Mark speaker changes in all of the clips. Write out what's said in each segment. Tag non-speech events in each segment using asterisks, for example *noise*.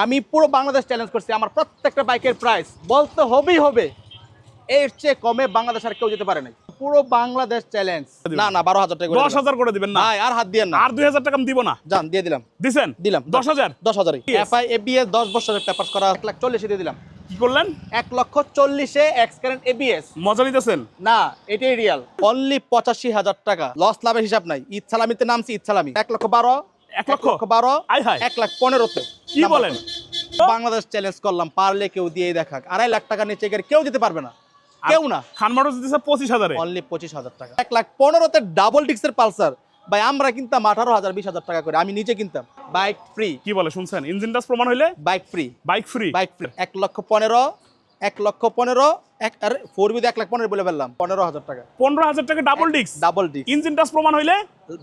Speaker 1: আমি পুরো বাংলাদেশ চ্যালেঞ্জ করছি। আমার প্রত্যেকটা বাইকের প্রাইস বলতে হবেই হবে এর চেয়ে কমে বাংলাদেশ আর কেউ যেতে পারে নাই। পুরো বাংলাদেশ চ্যালেঞ্জ না না বারো হাজার টাকা
Speaker 2: দশ হাজার করে দিবেন না?
Speaker 1: আর হাত দিয়ে না।
Speaker 2: আর দুই হাজার টাকা দিব না?
Speaker 1: যান দিয়ে দিলাম।
Speaker 2: দিছেন?
Speaker 1: দিলাম।
Speaker 2: দশ হাজার?
Speaker 1: দশ
Speaker 2: Yes.
Speaker 1: এফআই এবিএস দশ বছরের পেপার করা এক লাখ চল্লিশে দিয়ে দিলাম।
Speaker 2: কি করলেন?
Speaker 1: এক লক্ষ চল্লিশে এক্স কারেন্ট এবিএস
Speaker 2: মজা নিতেছেন?
Speaker 1: না এটাই রিয়াল অনলি পঁচাশি হাজার টাকা। লস লাভের হিসাব নাই। ঈদ সালামিতে নামছি ঈদ সালামি। এক লক্ষ বারো
Speaker 2: এক লক্ষ?
Speaker 1: বারো
Speaker 2: আয় হায়।
Speaker 1: এক লাখ পনেরোতে।
Speaker 2: কি বলেন?
Speaker 1: বাংলাদেশ চ্যালেঞ্জ করলাম পারলে কেউ দিয়ে দেখাক। আড়াই লাখ টাকা নিচে গেলে কেউ দিতে পারবে না। কেউ না।
Speaker 2: খান মোটরস পঁচিশ হাজারে।
Speaker 1: অনলি পঁচিশ হাজার টাকা। এক লাখ পনেরোতে ডাবল ডিক্সের পালসার। ভাই আমরা কিনতাম আঠারো হাজার বিশ হাজার টাকা করে। আমি নিজে কিনতাম। বাইক ফ্রি
Speaker 2: কি বলে শুনছেন? ইঞ্জিন টাচ প্রমাণ হইলে?
Speaker 1: Bike free
Speaker 2: bike free
Speaker 1: bike free এক লক্ষ পনেরো এক লক্ষ পনেরো এক আরে ফোর বিতে এক লাখ পনেরো বলে ফেললাম। পনেরো হাজার টাকা।
Speaker 2: পনেরো হাজার টাকা ডাবল ডিস্ক
Speaker 1: ডাবল ডিক্স
Speaker 2: ইঞ্জিন টাচ প্রমাণ হইলে?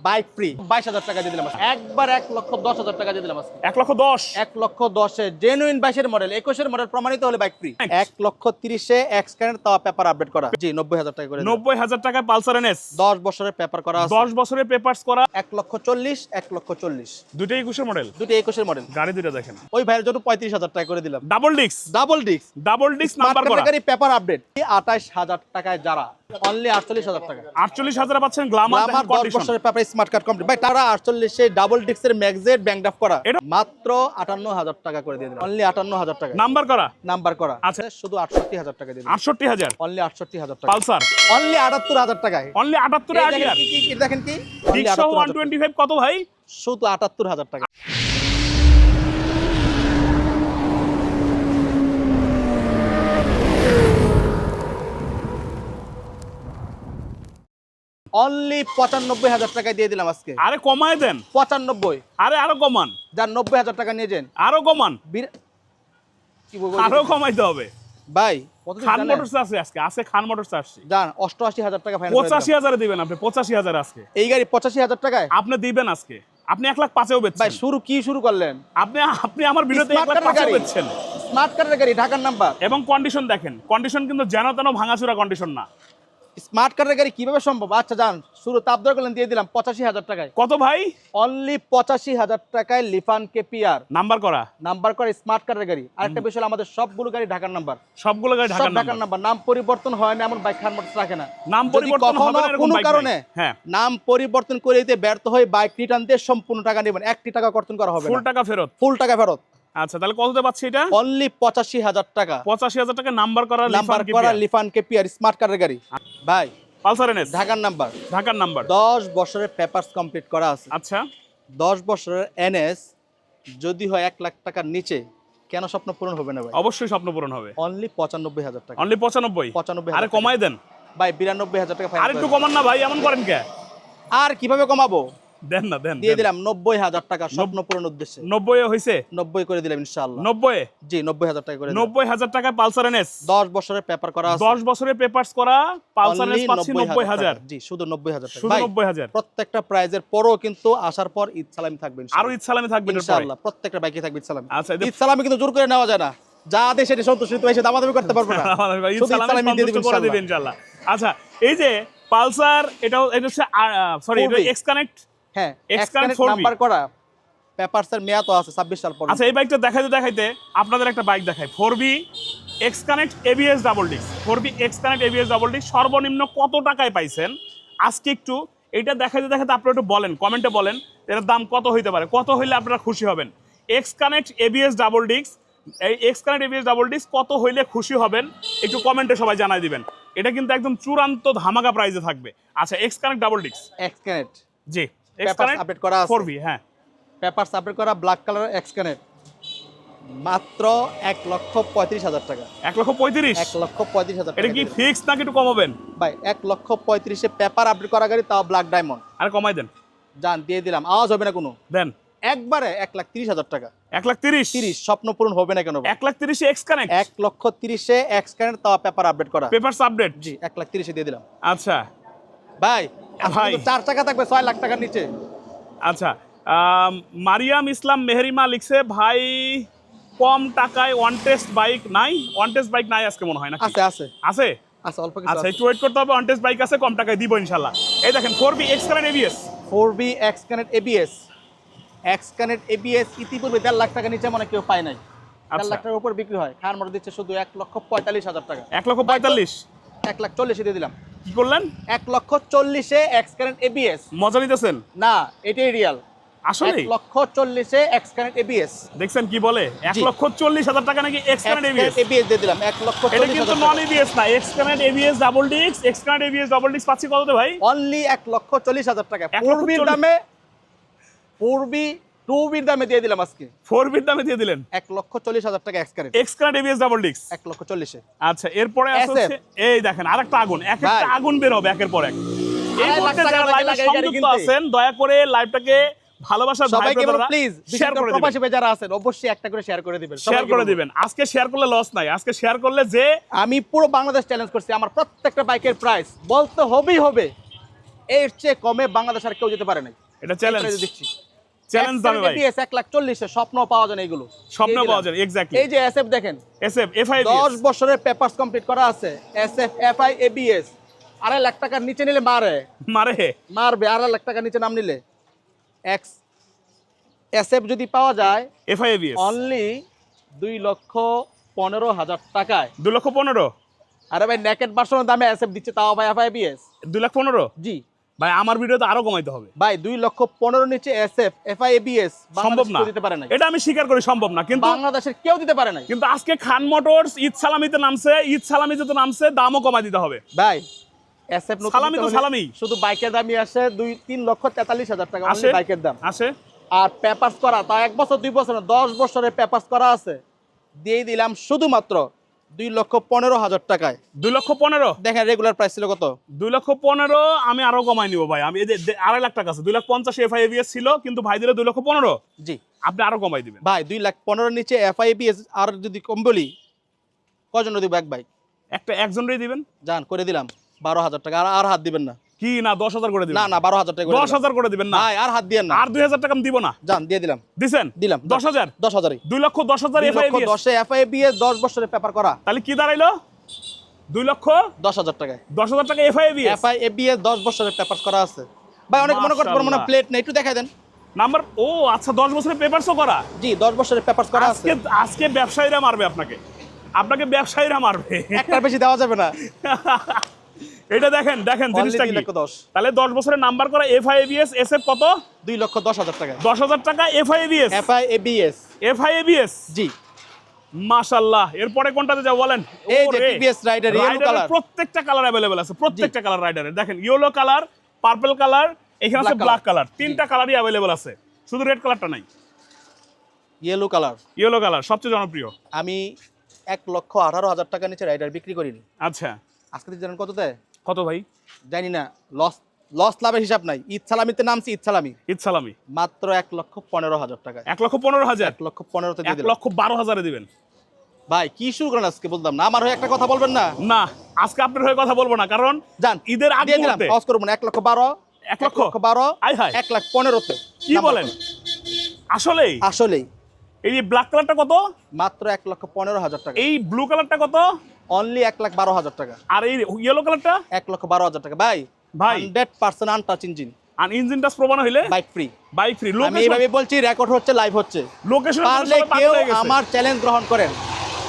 Speaker 1: বাইক ফ্রি বাইশ হাজার টাকা দিয়ে দিলাম একবার এক লক্ষ দশ হাজার টাকা দিয়ে দিলাম
Speaker 2: এক লক্ষ দশ?
Speaker 1: এক লক্ষ দশে জেনুইন বাইশের মডেল একুশের মডেল প্রমাণিত হলে বাইক ফ্রি এক লক্ষ তিরিশে এক্সক্যান্ড তাওয়া পেপার আপডেট করা। জি নব্বই হাজার টাকা করে
Speaker 2: নব্বই হাজার টাকায় পালসার এনএস।
Speaker 1: দশ বছরের পেপার করা
Speaker 2: দশ বছরের পেপার্স করা।
Speaker 1: এক লক্ষ চল্লিশ এক লক্ষ চল্লিশ।
Speaker 2: দুইটাই একুশের মডেল
Speaker 1: দুটি একুশের মডেল
Speaker 2: গাড়ি দুইটা দেখেন।
Speaker 1: ওই ভাইয়ের জন্য পঁয়ত্রিশ হাজার টাকা করে দিলাম।
Speaker 2: Double disc
Speaker 1: double disc
Speaker 2: double disc number করা।
Speaker 1: পেপার আপডেট আঠাশ হাজার টাকায় যারা অনলি আটচল্লিশ হাজার টাকা।
Speaker 2: আটচল্লিশ হাজার পাচ্ছেন গ্লামার
Speaker 1: দশ বছরের পেপার স্মার্ট কার্ড কমপ্লিট ভাই তারা আটচল্লিশে ডাবল ডিস্কের ম্যাগজেট ব্যাংক ড্রাফ করা।
Speaker 2: এটা-
Speaker 1: মাত্র আটান্ন হাজার টাকা করে দিয়ে দিলাম। অনলি আটান্ন হাজার টাকা।
Speaker 2: নাম্বার করা?
Speaker 1: নাম্বার করা।
Speaker 2: আচ্ছা।
Speaker 1: আছে শুধু আটষট্টি হাজার টাকা দিয়ে
Speaker 2: আটষট্টি হাজার
Speaker 1: অনলি আটষট্টি হাজার টাকা।
Speaker 2: পালসার?
Speaker 1: অনলি আটাত্তর হাজার টাকায়।
Speaker 2: অনলি আটাত্তর
Speaker 1: দেখেন কি, কি, কি, দেখেন কি? Only
Speaker 2: ডিক্সো
Speaker 1: 78
Speaker 2: ওয়ান টোয়েন্টি ফাইভ কত ভাই?
Speaker 1: শুধু আটাত্তর হাজার টাকা। অনলি পঁচানব্বই হাজার টাকা দিয়ে দিলাম আজকে।
Speaker 2: আরে কমায় দেন।
Speaker 1: পঁচানব্বই।
Speaker 2: আরে আরও কমান।
Speaker 1: যার নব্বই হাজার টাকা নিয়ে যান।
Speaker 2: আরও কমান।
Speaker 1: কি বলব?
Speaker 2: আরও কমাইতে হবে।
Speaker 1: ভাই
Speaker 2: খান মোটরস আছে আজকে। আছে খান মোটরস আসছে।
Speaker 1: অষ্টআশি হাজার টাকা ফাইন
Speaker 2: পঁচাশি হাজারে দিবেন আপনি পঁচাশি হাজার আজকে।
Speaker 1: এই গাড়ি পঁচাশি হাজার টাকায়?
Speaker 2: আপনি দিবেন আজকে। আপনি এক লাখ পাঁচেও
Speaker 1: ভাই শুরু কি শুরু করলেন?
Speaker 2: আপনি আপনি আমার ভিডিওতে এক লাখ পাঁচেও বেচছেন।
Speaker 1: স্মার্ট কার্ডের গাড়ি ঢাকার নাম্বার
Speaker 2: এবং কন্ডিশন দেখেন। কন্ডিশন কিন্তু যেন তেন ভাঙাচুরা কন্ডিশন না।
Speaker 1: স্মার্ট কার্ডের গাড়ি কীভাবে সম্ভব? আচ্ছা যান শুরু তাপ দর করলেন দিয়ে দিলাম পঁচাশি হাজার টাকায়।
Speaker 2: কত ভাই?
Speaker 1: অনলি পঁচাশি হাজার টাকায় লিফান কেপিআর।
Speaker 2: নাম্বার করা?
Speaker 1: নাম্বার করে স্মার্ট কার্ডের গাড়ি। আরেকটা বিষয় হলো আমাদের সবগুলো গাড়ি ঢাকার নাম্বার।
Speaker 2: সবগুলো গাড়ি
Speaker 1: সব
Speaker 2: ঢাকার
Speaker 1: ঢাকার
Speaker 2: নাম্বার।
Speaker 1: নাম্বার। নাম পরিবর্তন হয় না এমন বাইক খান মোটরস রাখে না।
Speaker 2: নাম
Speaker 1: যদি
Speaker 2: পরিবর্তন হবে
Speaker 1: কখনো
Speaker 2: না এরকম
Speaker 1: কোনো
Speaker 2: বাইক নাই।
Speaker 1: কারণে
Speaker 2: হ্যাঁ।
Speaker 1: নাম পরিবর্তন করে দিতে ব্যর্থ হয়ে বাইক রিটার্ন দিয়ে সম্পূর্ণ টাকা নেবেন। একটি টাকা কর্তন করা হবে
Speaker 2: ফুল টাকা ফেরত।
Speaker 1: ফুল টাকা ফেরত।
Speaker 2: আচ্ছা তাহলে কততে পাচ্ছি এটা?
Speaker 1: অনলি পঁচাশি হাজার টাকা।
Speaker 2: পঁচাশি হাজার টাকা নাম্বার করা
Speaker 1: নাম্বার করা লিফান কেপিআর স্মার্ট গাড়ি। ভাই
Speaker 2: পালসার এনএস
Speaker 1: ঢাকার নাম্বার
Speaker 2: ঢাকার নাম্বার
Speaker 1: দশ বছরের পেপারস কমপ্লিট করা আছে।
Speaker 2: আচ্ছা।
Speaker 1: দশ বছরের এনএস যদি হয় এক লাখ টাকার নিচে কেন স্বপ্ন পূরণ হবে না ভাই?
Speaker 2: অবশ্যই স্বপ্ন পূরণ হবে।
Speaker 1: অনলি পঁচানব্বই হাজার টাকা।
Speaker 2: অনলি পঁচানব্বই?
Speaker 1: পঁচানব্বই
Speaker 2: আরে কমাই দেন।
Speaker 1: ভাই বিরানব্বই হাজার টাকা
Speaker 2: আর একটু কমান না ভাই এমন করেন কে?
Speaker 1: আর কীভাবে কমাবো?
Speaker 2: দেন না দেন
Speaker 1: দিয়ে দিলাম নব্বই হাজার টাকা স্বপ্ন পূরণ উদ্দেশ্যে।
Speaker 2: নব্বই হয়েছে
Speaker 1: নব্বই করে দিলাম ইনশাআল্লাহ।
Speaker 2: নব্বই?
Speaker 1: জি নব্বই হাজার টাকা করে
Speaker 2: নব্বই হাজার টাকায় পালসার এনএস?
Speaker 1: দশ বছরের পেপার করা
Speaker 2: দশ বছরের পেপার্স করা পালসার এনএস পাচ্ছি নব্বই হাজার
Speaker 1: জি শুধু নব্বই হাজার
Speaker 2: শুধু নব্বই হাজার।
Speaker 1: প্রত্যেকটা প্রাইজের পরও কিন্তু আসার পর ঈদ সালামি থাকবে
Speaker 2: আরও ঈদ সালামে থাকবে এরপরে।
Speaker 1: প্রত্যেকটা বাইকে থাকবে ঈদ সালামি।
Speaker 2: আচ্ছা,
Speaker 1: ঈদ সালামি কিন্তু জোর করে নেওয়া যায় না। যা সেটা সন্তুষ্ট এসে দামাদামি করতে পারব *laughs* না।
Speaker 2: ঈদ সালামে
Speaker 1: দিয়ে দিবেন। ইনশাআল্লাহ।
Speaker 2: আচ্ছা এই যে পালসার এটা হচ্ছে সরি এটা এক্স কানেক্ট
Speaker 1: হ্যাঁ এক্সকানেক্ট নাম্বার করা পেপারসের মেয়াদ আছে 26 সাল পর্যন্ত।
Speaker 2: আচ্ছা এই বাইকটা দেখাইতে দেখাইতে আপনাদের একটা বাইক দেখাই। Four B X connect ABS double disc four B X connect ABS double disc সর্বনিম্ন কত টাকায় পাইছেন? আজকে একটু এটা দেখাইতে দেখাইতে আপনারা একটু বলেন কমেন্টে বলেন এটার দাম কত হইতে পারে। কত হইলে আপনারা খুশি হবেন? X connect ABS double disc এই X connect ABS double disc কত হইলে খুশি হবেন? একটু কমেন্টে সবাই জানাই দিবেন। এটা কিন্তু একদম চূড়ান্ত ধামাকা প্রাইজে থাকবে। আচ্ছা X connect double disc
Speaker 1: X connect
Speaker 2: জি। এক্স
Speaker 1: Papers করা আছে।
Speaker 2: ফোর হ্যাঁ।
Speaker 1: পেপারস আপডেট করা ব্ল্যাক কালার এক্সকানেক্ট মাত্র এক লক্ষ পঁয়ত্রিশ হাজার টাকা।
Speaker 2: এক লক্ষ পঁয়ত্রিশ?
Speaker 1: এক লক্ষ পঁয়ত্রিশ হাজার
Speaker 2: এটা কি ফিক্স নাকি একটু কমাবেন?
Speaker 1: ভাই এক লক্ষ পঁয়ত্রিশে পেপার আপডেট করা গাড়ি তাও ব্ল্যাক ডায়মন্ড।
Speaker 2: আর কমাই দেন।
Speaker 1: যান দিয়ে দিলাম। আওয়াজ হবে না কোনো।
Speaker 2: দেন।
Speaker 1: একবারে এক লাখ তিরিশ হাজার টাকা।
Speaker 2: এক লাখ তিরিশ?
Speaker 1: তিরিশ স্বপ্ন পূরণ হবে না কেন?
Speaker 2: এক লাখ তিরিশে এক্স কানেক্ট
Speaker 1: এক লক্ষ তিরিশে এক্সকানেক্ট তাও পেপার আপডেট করা।
Speaker 2: পেপারস আপডেট
Speaker 1: জি এক লাখ তিরিশে দিয়ে দিলাম।
Speaker 2: আচ্ছা।
Speaker 1: ভাই
Speaker 2: ভাই।
Speaker 1: চার টাকা থাকবে ছয় লাখ টাকার নিচে।
Speaker 2: আচ্ছা মারিয়াম ইসলাম মেহেরিমা লিখছে ভাই কম টাকায় ওয়ান টেস্ট বাইক নাই? ওয়ান টেস্ট বাইক নাই আজকে মনে হয় না
Speaker 1: আছে আছে।
Speaker 2: আছে?
Speaker 1: অল্প
Speaker 2: আচ্ছা একটু ওয়েট করতে হবে ওয়ান টেস্ট বাইক আছে কম টাকায় দিব ইনশাল্লাহ। এই দেখেন four B X current ABS
Speaker 1: four B X connect ABS X connect ABS ইতিপূর্বে দেড় লাখ টাকা নিচে মনে কেউ পায় নাই। দেড়
Speaker 2: আচ্ছা।
Speaker 1: লাখ টাকার উপর বিক্রি হয়। খান মোটর দিচ্ছে শুধু এক লক্ষ পঁয়তাল্লিশ হাজার টাকা।
Speaker 2: এক লক্ষ পঁয়তাল্লিশ।
Speaker 1: এক লাখ চল্লিশে দিয়ে দিলাম।
Speaker 2: কি করলেন?
Speaker 1: এক লক্ষ চল্লিশে এক্স কানেক্ট এবিএস
Speaker 2: মজা নিতেছেন?
Speaker 1: না এটাই রিয়াল
Speaker 2: আসলে
Speaker 1: লক্ষ চল্লিশে এক্স এবিএস
Speaker 2: দেখছেন কি বলে? এক লক্ষ চল্লিশ হাজার টাকা নাকি এবিএস
Speaker 1: এবিএস দিয়ে দিলাম এক লক্ষ
Speaker 2: এটা
Speaker 1: চল্লিশ
Speaker 2: কিন্তু
Speaker 1: হাজার
Speaker 2: নন এবিএস না X connect ABS double X connect ABS double পাচ্ছি কততে ভাই?
Speaker 1: অনলি এক লক্ষ চল্লিশ হাজার টাকা। পূর্বীর দামে পূর্বী টু বির দামে দিয়ে দিলাম আজকে।
Speaker 2: ফোর বিট দামে দিয়ে দিলেন?
Speaker 1: এক লক্ষ চল্লিশ হাজার টাকা এক্স
Speaker 2: এক্সকানেট এবিএস ডাবল
Speaker 1: এক লক্ষ চল্লিশে।
Speaker 2: আচ্ছা এরপরে এই দেখেন আরেকটা আগুন। এক একটা আগুন বের হবে একের পর এক। এই মুহূর্তে যারা লাইভে সংযুক্ত আছেন দয়া করে লাইভটাকে
Speaker 1: সবাইকে প্লিজ
Speaker 2: শেয়ার করে দিবেন।
Speaker 1: প্রবাসী যারা আছেন অবশ্যই একটা করে শেয়ার করে দিবেন।
Speaker 2: শেয়ার করে দিবেন। আজকে শেয়ার করলে লস নাই। আজকে শেয়ার করলে যে
Speaker 1: আমি পুরো বাংলাদেশ চ্যালেঞ্জ করছি আমার প্রত্যেকটা বাইকের প্রাইস বলতে হবেই হবে এর চেয়ে কমে বাংলাদেশ আর কেউ যেতে পারে নাই।
Speaker 2: এটা চ্যালেঞ্জ
Speaker 1: দিচ্ছি।
Speaker 2: চ্যালেঞ্জ দামে ভাই
Speaker 1: এক লাখ চল্লিশে স্বপ্ন পাওয়া যায় এগুলো।
Speaker 2: স্বপ্ন পাওয়া যায় এক্স্যাক্টলি
Speaker 1: এই যে এসএফ দেখেন।
Speaker 2: এসএফ এফআই
Speaker 1: দশ বছরের পেপারস কমপ্লিট করা আছে। এসএফ এফআই এবিএস আড়াই লাখ টাকার নিচে নিলে মারে।
Speaker 2: মারে?
Speaker 1: মারবে আড়াই লাখ টাকার নিচে নাম নিলে। এক্স এসএফ যদি পাওয়া যায়
Speaker 2: এফআই এবিএস
Speaker 1: অনলি দুই লক্ষ পনেরো হাজার টাকায়।
Speaker 2: দুই লক্ষ পনেরো?
Speaker 1: আরে ভাই নেকেট ভার্সনের দামে এসএফ দিচ্ছে তাও ভাই এফআই এবিএস
Speaker 2: দুই লাখ পনেরো?
Speaker 1: জি।
Speaker 2: ভাই আমার ভিডিওতে আরও কমাইতে হবে।
Speaker 1: ভাই দুই লক্ষ পনেরো নিচে এসএফ এফআই এবিএস
Speaker 2: সম্ভব না।
Speaker 1: দিতে পারে না
Speaker 2: এটা আমি স্বীকার করি সম্ভব না। কিন্তু
Speaker 1: বাংলাদেশের কেউ দিতে পারে না
Speaker 2: কিন্তু আজকে খান মোটরস ঈদ সালামিতে নামছে ঈদ সালামিতে তো নামছে দামও কমাই দিতে হবে।
Speaker 1: ভাই এসএফ
Speaker 2: সালামি তো সালামি।
Speaker 1: শুধু বাইকের দামই আসে দুই তিন লক্ষ তেতাল্লিশ হাজার টাকা
Speaker 2: আসে
Speaker 1: বাইকের দাম।
Speaker 2: আসে।
Speaker 1: আর পেপার্স করা তা এক বছর দুই বছর না, দশ বছরের পেপার্স করা আছে। দিয়ে দিলাম শুধুমাত্র দুই লক্ষ পনেরো হাজার টাকায়।
Speaker 2: দুই লক্ষ পনেরো?
Speaker 1: দেখেন রেগুলার প্রাইস ছিল কত?
Speaker 2: দুই লক্ষ পনেরো আমি আরও কমাই নিব ভাই। আমি এই যে আড়াই লাখ টাকা আছে। দুই লাখ পঞ্চাশ এফআই এবিএস ছিল কিন্তু ভাই দিলে দুই লক্ষ পনেরো।
Speaker 1: জি।
Speaker 2: আপনি আরও কমাই দিবেন।
Speaker 1: ভাই দুই লাখ পনেরো নিচে এফ এফআইবিএস আর যদি কম বলি কজন দিব? এক বাইক
Speaker 2: একটা একজনেরই দিবেন?
Speaker 1: যান করে দিলাম। বারো হাজার টাকা। আর আর হাত দিবেন না।
Speaker 2: কি না দশ হাজার করে
Speaker 1: না
Speaker 2: দিবেন?
Speaker 1: না বারো হাজার টাকা
Speaker 2: দশ হাজার করে দিবেন না?
Speaker 1: আর হাত দিয়েন না।
Speaker 2: আর দুই হাজার টাকা দিব না?
Speaker 1: যান দিয়ে দিলাম।
Speaker 2: দিছেন?
Speaker 1: দিলাম।
Speaker 2: দশ হাজার?
Speaker 1: দশ হাজারই।
Speaker 2: দুই লক্ষ দশ হাজার
Speaker 1: দুই
Speaker 2: এফআই
Speaker 1: লক্ষ দশে দশ বছরের পেপার করা।
Speaker 2: তাহলে কি দাঁড়াইলো? দুই লক্ষ
Speaker 1: দশ হাজার টাকায়।
Speaker 2: দশ হাজার টাকা এফআই এবিএস
Speaker 1: এফআইবিএস দশ বছরের পেপার করা আছে। ভাই অনেক মনে করতে পারব না প্লেট নেই একটু দেখাই দেন।
Speaker 2: নাম্বার ও আচ্ছা দশ বছরের পেপারসও করা?
Speaker 1: জি দশ বছরের পেপার করা আছে।
Speaker 2: আজকে আজকে ব্যবসায়ীরা মারবে আপনাকে। আপনাকে ব্যবসায়ীরা মারবে।
Speaker 1: একটার বেশি দেওয়া যাবে না। *laughs*
Speaker 2: এটা দেখেন দেখেন জিনিসটা কি? তাহলে দশ বছরের নাম্বার করা এফআই এবিএস এসএফ কত?
Speaker 1: দুই লক্ষ দশ হাজার টাকা।
Speaker 2: দশ হাজার টাকা FI ABS
Speaker 1: FI ABS
Speaker 2: FI ABS
Speaker 1: জি।
Speaker 2: মাশাল্লাহ। এরপরে কোনটাতে যাও বলেন?
Speaker 1: এই যে TVS Rider, yellow
Speaker 2: Rider প্রত্যেকটা কালার অ্যাভেলেবল আছে প্রত্যেকটা কালার রাইডারের দেখেন ইয়েলো কালার পার্পল কালার এখানে আছে ব্ল্যাক কালার তিনটা কালারই অ্যাভেলেবল আছে। শুধু রেড কালারটা নাই।
Speaker 1: ইয়েলো কালার
Speaker 2: ইয়েলো কালার সবচেয়ে জনপ্রিয়।
Speaker 1: আমি এক লক্ষ আঠারো হাজার টাকা নিচে রাইডার বিক্রি করিনি।
Speaker 2: আচ্ছা।
Speaker 1: আজকে জানেন কততে
Speaker 2: কত ভাই?
Speaker 1: জানি না লস লস লাভের হিসাব নাই। ঈদ সালামিতে নামছি ঈদ সালামি
Speaker 2: ঈদ সালামি
Speaker 1: মাত্র এক লক্ষ পনেরো হাজার টাকা
Speaker 2: এক লক্ষ পনেরো হাজার?
Speaker 1: এক লক্ষ পনেরোতে
Speaker 2: এক লক্ষ বারো হাজারে দিবেন।
Speaker 1: ভাই কি শুরু করেন আজকে বলতাম না? আমার হয়ে একটা কথা বলবেন না?
Speaker 2: না আজকে আপনার হয়ে কথা বলব না কারণ ঈদের আগ
Speaker 1: দিলাম। পাস করব না। এক লক্ষ বারো
Speaker 2: এক লক্ষ?
Speaker 1: বারো
Speaker 2: আয় হায়।
Speaker 1: এক লাখ পনেরোতে।
Speaker 2: কি বলেন? আসলেই?
Speaker 1: আসলেই।
Speaker 2: এই ব্ল্যাক কালারটা কত?
Speaker 1: মাত্র এক লক্ষ পনেরো হাজার টাকা।
Speaker 2: এই ব্লু কালারটা কত?
Speaker 1: অনলি এক লাখ বারো হাজার টাকা।
Speaker 2: আর এই ইয়েলো কালারটা
Speaker 1: এক লক্ষ বারো হাজার টাকা। ভাই
Speaker 2: ভাই।
Speaker 1: হান্ড্রেড পার্সেন্ট আনটাচ ইঞ্জিন
Speaker 2: আর ইঞ্জিন টাচ প্রমাণ হইলে?
Speaker 1: বাইক ফ্রি
Speaker 2: বাইক ফ্রি
Speaker 1: আমি এইভাবে বলছি রেকর্ড হচ্ছে লাইভ হচ্ছে।
Speaker 2: লোকেশন
Speaker 1: পারলে কেউ আমার চ্যালেঞ্জ গ্রহণ করেন।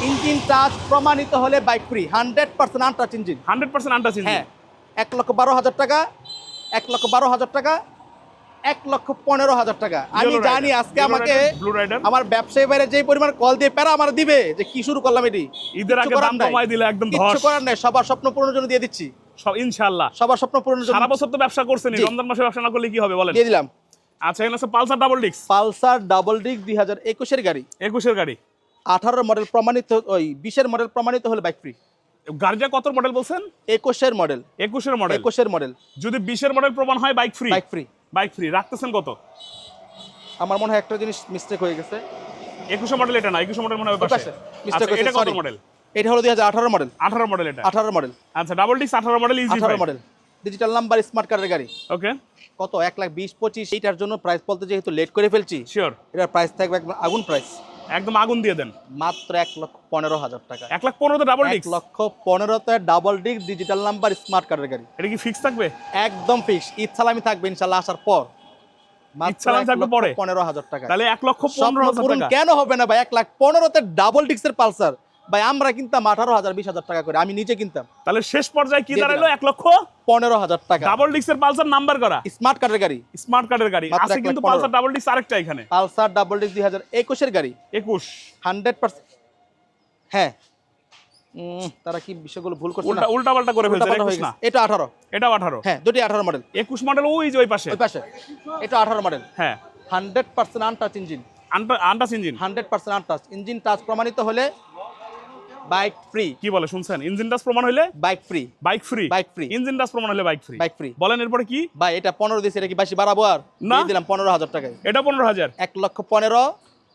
Speaker 1: ইঞ্জিন টাচ প্রমাণিত হলে bike free hundred percent untouch engine
Speaker 2: hundred percent untouch
Speaker 1: হ্যাঁ। এক লক্ষ বারো হাজার টাকা এক লক্ষ বারো হাজার টাকা এক লক্ষ পনেরো হাজার টাকা। আমি জানি আজকে আমাকে আমার ব্যবসায়ী বাইরে যে পরিমাণ কল দিয়ে প্যারা আমার দিবে যে কি শুরু করলাম এটি?
Speaker 2: ঈদের আগে দাম কমাই দিলে একদম
Speaker 1: করার নাই সবার স্বপ্ন পূরণের জন্য দিয়ে দিচ্ছি।
Speaker 2: সব ইনশাআল্লাহ।
Speaker 1: সবার স্বপ্ন পূরণের জন্য।
Speaker 2: সারা বছর তো ব্যবসা করছেন রমজান মাসে ব্যবসা না করলে কি হবে বলেন?
Speaker 1: দিয়ে দিলাম।
Speaker 2: আচ্ছা এখানে আছে পালসার ডাবল ডিক্স
Speaker 1: পালসার ডাবল হাজার একুশের গাড়ি।
Speaker 2: একুশের গাড়ি।
Speaker 1: আঠারোর মডেল প্রমাণিত ওই বিশের মডেল প্রমাণিত হলে বাইক ফ্রি
Speaker 2: গাড়িটা কত মডেল বলছেন?
Speaker 1: একুশের মডেল।
Speaker 2: একুশের মডেল
Speaker 1: একুশের মডেল
Speaker 2: যদি বিশের মডেল প্রমাণ হয় bike free
Speaker 1: bike free
Speaker 2: bike free রাখতেছেন কত?
Speaker 1: আমার মনে হয় একটা জিনিস মিস্টেক হয়ে গেছে।
Speaker 2: একুশো মডেল এটা না একুশো মডেল মনে হয়।
Speaker 1: Mistake
Speaker 2: আচ্ছা,
Speaker 1: হয়েছে,
Speaker 2: এটা কত মডেল
Speaker 1: এটা হলো দুই হাজার আঠারো মডেল
Speaker 2: আঠারো মডেল এটা?
Speaker 1: আঠারো মডেল
Speaker 2: আচ্ছা ডাবল ডিক্স আঠারো মডেল ইজি
Speaker 1: আঠারো মডেল ডিজিটাল নাম্বার স্মার্ট কার্ডের গাড়ি।
Speaker 2: ওকে
Speaker 1: কত? এক লাখ বিশ পঁচিশ এইটার জন্য প্রাইস বলতে যেহেতু লেট করে ফেলছি
Speaker 2: শিওর
Speaker 1: এটার প্রাইস থাকবে আগুন প্রাইস
Speaker 2: একদম আগুন দিয়ে দেন।
Speaker 1: মাত্র এক লক্ষ পনেরো হাজার টাকা।
Speaker 2: এক লাখ পনেরোতে ডাবল
Speaker 1: এক লক্ষ পনেরোতে ডাবল ডিজিটাল নাম্বার স্মার্ট কার্ডের গাড়ি।
Speaker 2: এটা কি ফিক্স থাকবে?
Speaker 1: একদম ফিক্স ইচ্ছালামি থাকবে ইনশাল্লাহ আসার পর।
Speaker 2: থাকবে পরে?
Speaker 1: পনেরো হাজার টাকা।
Speaker 2: তাহলে এক লক্ষ পনেরো হাজার টাকা।
Speaker 1: কেন হবে না ভাই? এক লাখ পনেরোতে ডাবল ডিক্সের পালসার। ভাই আমরা কিনতাম আঠারো হাজার বিশ হাজার টাকা করে। আমি নিজে কিনতাম।
Speaker 2: তাহলে শেষ পর্যায়ে কি দাঁড়াল? এক লক্ষ?
Speaker 1: পনেরো হাজার টাকা।
Speaker 2: ডাবল ডিক্সের পালসার নাম্বার করা।
Speaker 1: স্মার্ট কার্ডের গাড়ি।
Speaker 2: স্মার্ট কার্ডের গাড়ি। আছে কিন্তু পালসার ডাবল ডিক্স আরেকটা এখানে।
Speaker 1: পালসার ডাবল ডিক্স দুই হাজার একুশের গাড়ি।
Speaker 2: একুশ।
Speaker 1: হান্ড্রেড পার্সেন্ট হ্যাঁ। উম, তারা কি বিষয়গুলো ভুল করছে না?
Speaker 2: উল্টা পাল্টা করে ফেলছে না।
Speaker 1: এটা আঠারো।
Speaker 2: এটাও আঠারো।
Speaker 1: হ্যাঁ দুটি আঠারো মডেল
Speaker 2: একুশ মডেল ওই যে ওই পাশে।
Speaker 1: ওই পাশে। এটা আঠারো মডেল
Speaker 2: হ্যাঁ।
Speaker 1: Hundred percent untouch engine
Speaker 2: untouch engine
Speaker 1: hundred percent untouch engine touch প্রমাণিত হলে বাইক ফ্রি।
Speaker 2: কি বলে শুনছেন? ইঞ্জিন টাচ প্রমাণ হইলে?
Speaker 1: Bike free.
Speaker 2: Bike free?
Speaker 1: Bike free।
Speaker 2: Engine touch প্রমাণ হলে বাইক ফ্রি।
Speaker 1: Bike free.
Speaker 2: বলেন এরপরে কি?
Speaker 1: ভাই এটা পনেরো দিয়েছে এটা কি বেশি বাড়াবো আর?
Speaker 2: না।
Speaker 1: দিলাম পনেরো হাজার টাকায়।
Speaker 2: এটা পনেরো হাজার।
Speaker 1: এক লক্ষ পনেরো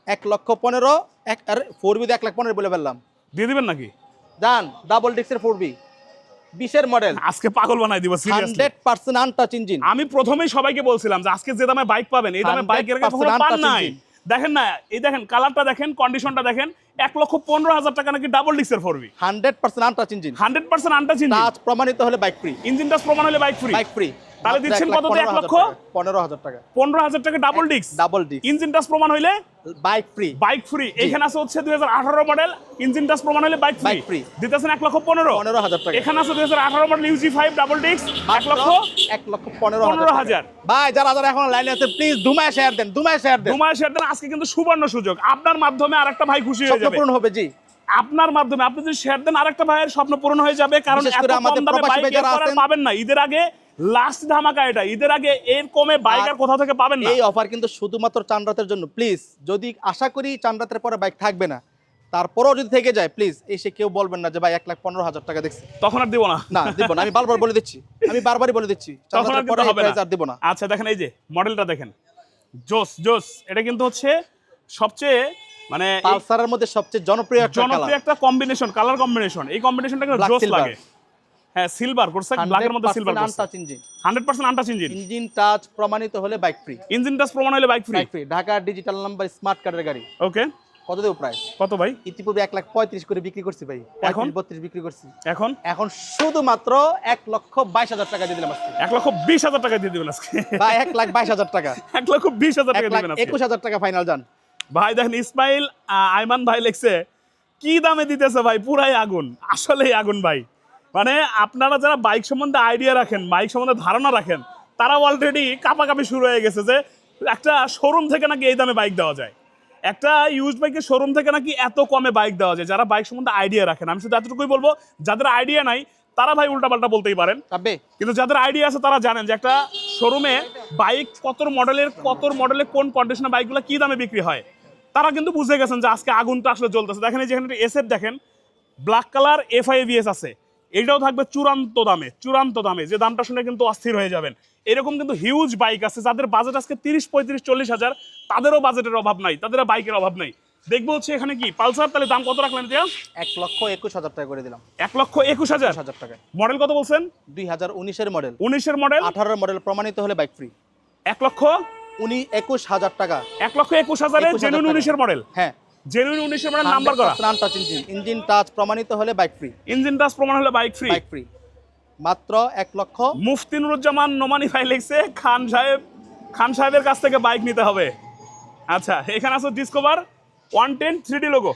Speaker 1: এক লক্ষ পনেরো এক আরে ফোর বি এক লাখ পনেরো বলে ফেললাম।
Speaker 2: দিয়ে দিবেন নাকি?
Speaker 1: যান ডাবল ডিক্সের ফোর বি বিশের মডেল
Speaker 2: আজকে পাগল বানাই দিব সিরিয়াসলি
Speaker 1: আনটাচ ইঞ্জিন
Speaker 2: আমি প্রথমেই সবাইকে বলছিলাম যে আজকে যে দামে বাইক পাবেন এই দামে
Speaker 1: 100%
Speaker 2: বাইক এর কখনো পান নাই। দেখেন না এই দেখেন কালারটা দেখেন কন্ডিশনটা দেখেন এক লক্ষ পনেরো হাজার টাকা নাকি double ডিক্সের four B
Speaker 1: hundred percent untouch engine
Speaker 2: hundred percent untouch engine
Speaker 1: প্রমাণিত হলে বাইক ফ্রি
Speaker 2: ইঞ্জিন টাচ প্রমাণ হলে বাইক ফ্রি
Speaker 1: বাইক ফ্রি
Speaker 2: তাহলে দিচ্ছেন কততে? লক্ষ?
Speaker 1: পনেরো হাজার টাকা।
Speaker 2: পনেরো হাজার টাকা ডাবল ডিক্স
Speaker 1: ডাবল ডিক্স
Speaker 2: ইঞ্জিন টাচ প্রমাণ হইলে?
Speaker 1: বাইক ফ্রি
Speaker 2: বাইক ফ্রি এখানে আছে হচ্ছে দুই হাজার আঠারো মডেল ইঞ্জিন টাচ প্রমাণ হলে বাইক ফ্রি দিতেছেন লক্ষ পনেরো।
Speaker 1: পনেরো হাজার টাকা।
Speaker 2: এখানে আছে দুই হাজার আঠারো মডেল ইউজি ফাইভ ডাবল ডিক্স লক্ষ
Speaker 1: এক লক্ষ পনেরো
Speaker 2: পনেরো
Speaker 1: হাজার
Speaker 2: হাজার।
Speaker 1: টাকা। ভাই যারা যারা এখন লাইনে আছে প্লিজ দুমায় শেয়ার দেন দুমায় শেয়ার দেন।
Speaker 2: দুমায় শেয়ার দেন। আজকে কিন্তু সুবর্ণ সুযোগ। আপনার মাধ্যমে আরেকটা ভাই খুশি হয়ে যাবে।
Speaker 1: পূরণ হবে জি।
Speaker 2: আপনার মাধ্যমে আপনি যদি শেয়ার দেন আরেকটা ভাইয়ের স্বপ্ন পূরণ হয়ে যাবে কারণ এত কম দামে বাইক পাবেন না। ঈদের আগে লাস্ট ধামাকা এটা। ঈদের আগে এর কমে বাইক আর কোথাও থেকে পাবেন না।
Speaker 1: এই অফার কিন্তু শুধুমাত্র চানরাতের জন্য। প্লিজ যদি আশা করি চানরাতের পরে বাইক থাকবে না তারপরেও যদি থেকে যায় প্লিজ এসে কেউ বলবেন না যে ভাই এক লাখ পনেরো হাজার টাকা দেখছি।
Speaker 2: তখন আর দিব না।
Speaker 1: না দিব না। আমি বারবার বলে দিচ্ছি। আমি বারবারই বলে দিচ্ছি।
Speaker 2: তখন আর
Speaker 1: দিব না।
Speaker 2: আচ্ছা দেখেন এই যে মডেলটা দেখেন। জোস জোস এটা কিন্তু হচ্ছে সবচেয়ে মানে
Speaker 1: পালসারের মধ্যে সবচেয়ে জনপ্রিয় একটা
Speaker 2: জনপ্রিয় একটা কম্বিনেশন কালার কম্বিনেশন এই কম্বিনেশনটা কিন্তু জোস লাগে। হ্যাঁ সিলভার করছে ব্ল্যাকের মধ্যে সিলভার করছে
Speaker 1: untouch engine
Speaker 2: untouch engine
Speaker 1: engine touch প্রমাণিত হলে বাইক ফ্রি
Speaker 2: ইঞ্জিন টাচ প্রমাণ হলে bike free
Speaker 1: bike free Dhaka digital number smart কার্ডের গাড়ি।
Speaker 2: ওকে
Speaker 1: কত দেবো প্রাইস
Speaker 2: কত ভাই?
Speaker 1: ইতিপূর্বে এক লাখ পঁয়ত্রিশ করে বিক্রি করছি ভাই।
Speaker 2: এখন?
Speaker 1: বত্রিশ বিক্রি করছি।
Speaker 2: এখন?
Speaker 1: এখন শুধুমাত্র এক লক্ষ বাইশ হাজার টাকা দিয়ে দিলাম আজকে।
Speaker 2: এক লক্ষ বিশ হাজার টাকা দিয়ে দিবেন আজকে।
Speaker 1: বা এক লাখ বাইশ হাজার টাকা।
Speaker 2: এক লক্ষ বিশ হাজার টাকা
Speaker 1: একুশ হাজার টাকা ফাইনাল যান
Speaker 2: ভাই দেখেন ইসমাইল আইমান ভাই লিখছে কি দামে দিতেছে ভাই? পুরাই আগুন। আসলেই আগুন ভাই। মানে আপনারা যারা বাইক সম্বন্ধে আইডিয়া রাখেন বাইক সম্বন্ধে ধারণা রাখেন তারা অলরেডি কাপাকাপি শুরু হয়ে গেছে যে একটা শোরুম থেকে নাকি এই দামে বাইক দেওয়া যায়। একটা ইউজ বাইকের শোরুম থেকে নাকি এত কমে বাইক দেওয়া যায় যারা বাইক সম্বন্ধে আইডিয়া রাখেন। আমি শুধু এতটুকুই বলব যাদের আইডিয়া নাই তারা ভাই উল্টাপাল্টা বলতেই পারেন। কিন্তু যাদের আইডিয়া আছে তারা জানেন যে একটা শোরুমে বাইক কত মডেলের কত মডেলের কোন কন্ডিশনের বাইকগুলো কি দামে বিক্রি হয়। তারা কিন্তু বুঝে গেছেন যে আজকে আগুনটা আসলে জ্বলতেছে। দেখেন এই যেখানে এসএফ দেখেন ব্ল্যাক কালার এফআইভিএস আছে। এটাও থাকবে চূড়ান্ত দামে চূড়ান্ত দামে। যে দামটা শুনে কিন্তু অস্থির হয়ে যাবেন। এরকম কিন্তু হিউজ বাইক আছে যাদের বাজেট আজকে তিরিশ পঁয়ত্রিশ চল্লিশ হাজার তাদেরও বাজেটের অভাব নাই তাদের বাইকের অভাব নাই। দেখব হচ্ছে এখানে কি পালসার তাহলে দাম কত রাখলেন এটা
Speaker 1: এক লক্ষ একুশ হাজার টাকা করে দিলাম।
Speaker 2: এক লক্ষ একুশ হাজার?
Speaker 1: হাজার টাকা।
Speaker 2: মডেল কত বলছেন?
Speaker 1: দুই হাজার উনিশের মডেল
Speaker 2: উনিশের মডেল
Speaker 1: আঠারোর মডেল প্রমাণিত হলে বাইক ফ্রি
Speaker 2: এক লক্ষ
Speaker 1: উনি একুশ হাজার টাকা।
Speaker 2: এক লক্ষ একুশ হাজারে
Speaker 1: 21,000
Speaker 2: জেনুইন উনিশের মডেল
Speaker 1: হ্যাঁ।
Speaker 2: জেনুইন উনিশের মডেল নাম্বার করা?
Speaker 1: টাচ ইঞ্জিন ইঞ্জিন টাচ প্রমাণিত হলে বাইক ফ্রি
Speaker 2: ইঞ্জিন টাচ প্রমাণ হলে বাইক ফ্রি
Speaker 1: বাইক ফ্রি মাত্র এক লক্ষ
Speaker 2: মুফতি নুরুজ্জামান নোমানি ভাই লিখছে খান সাহেব খান সাহেবের কাছ থেকে বাইক নিতে হবে। আচ্ছা এখানে আছে Discover one ten three logo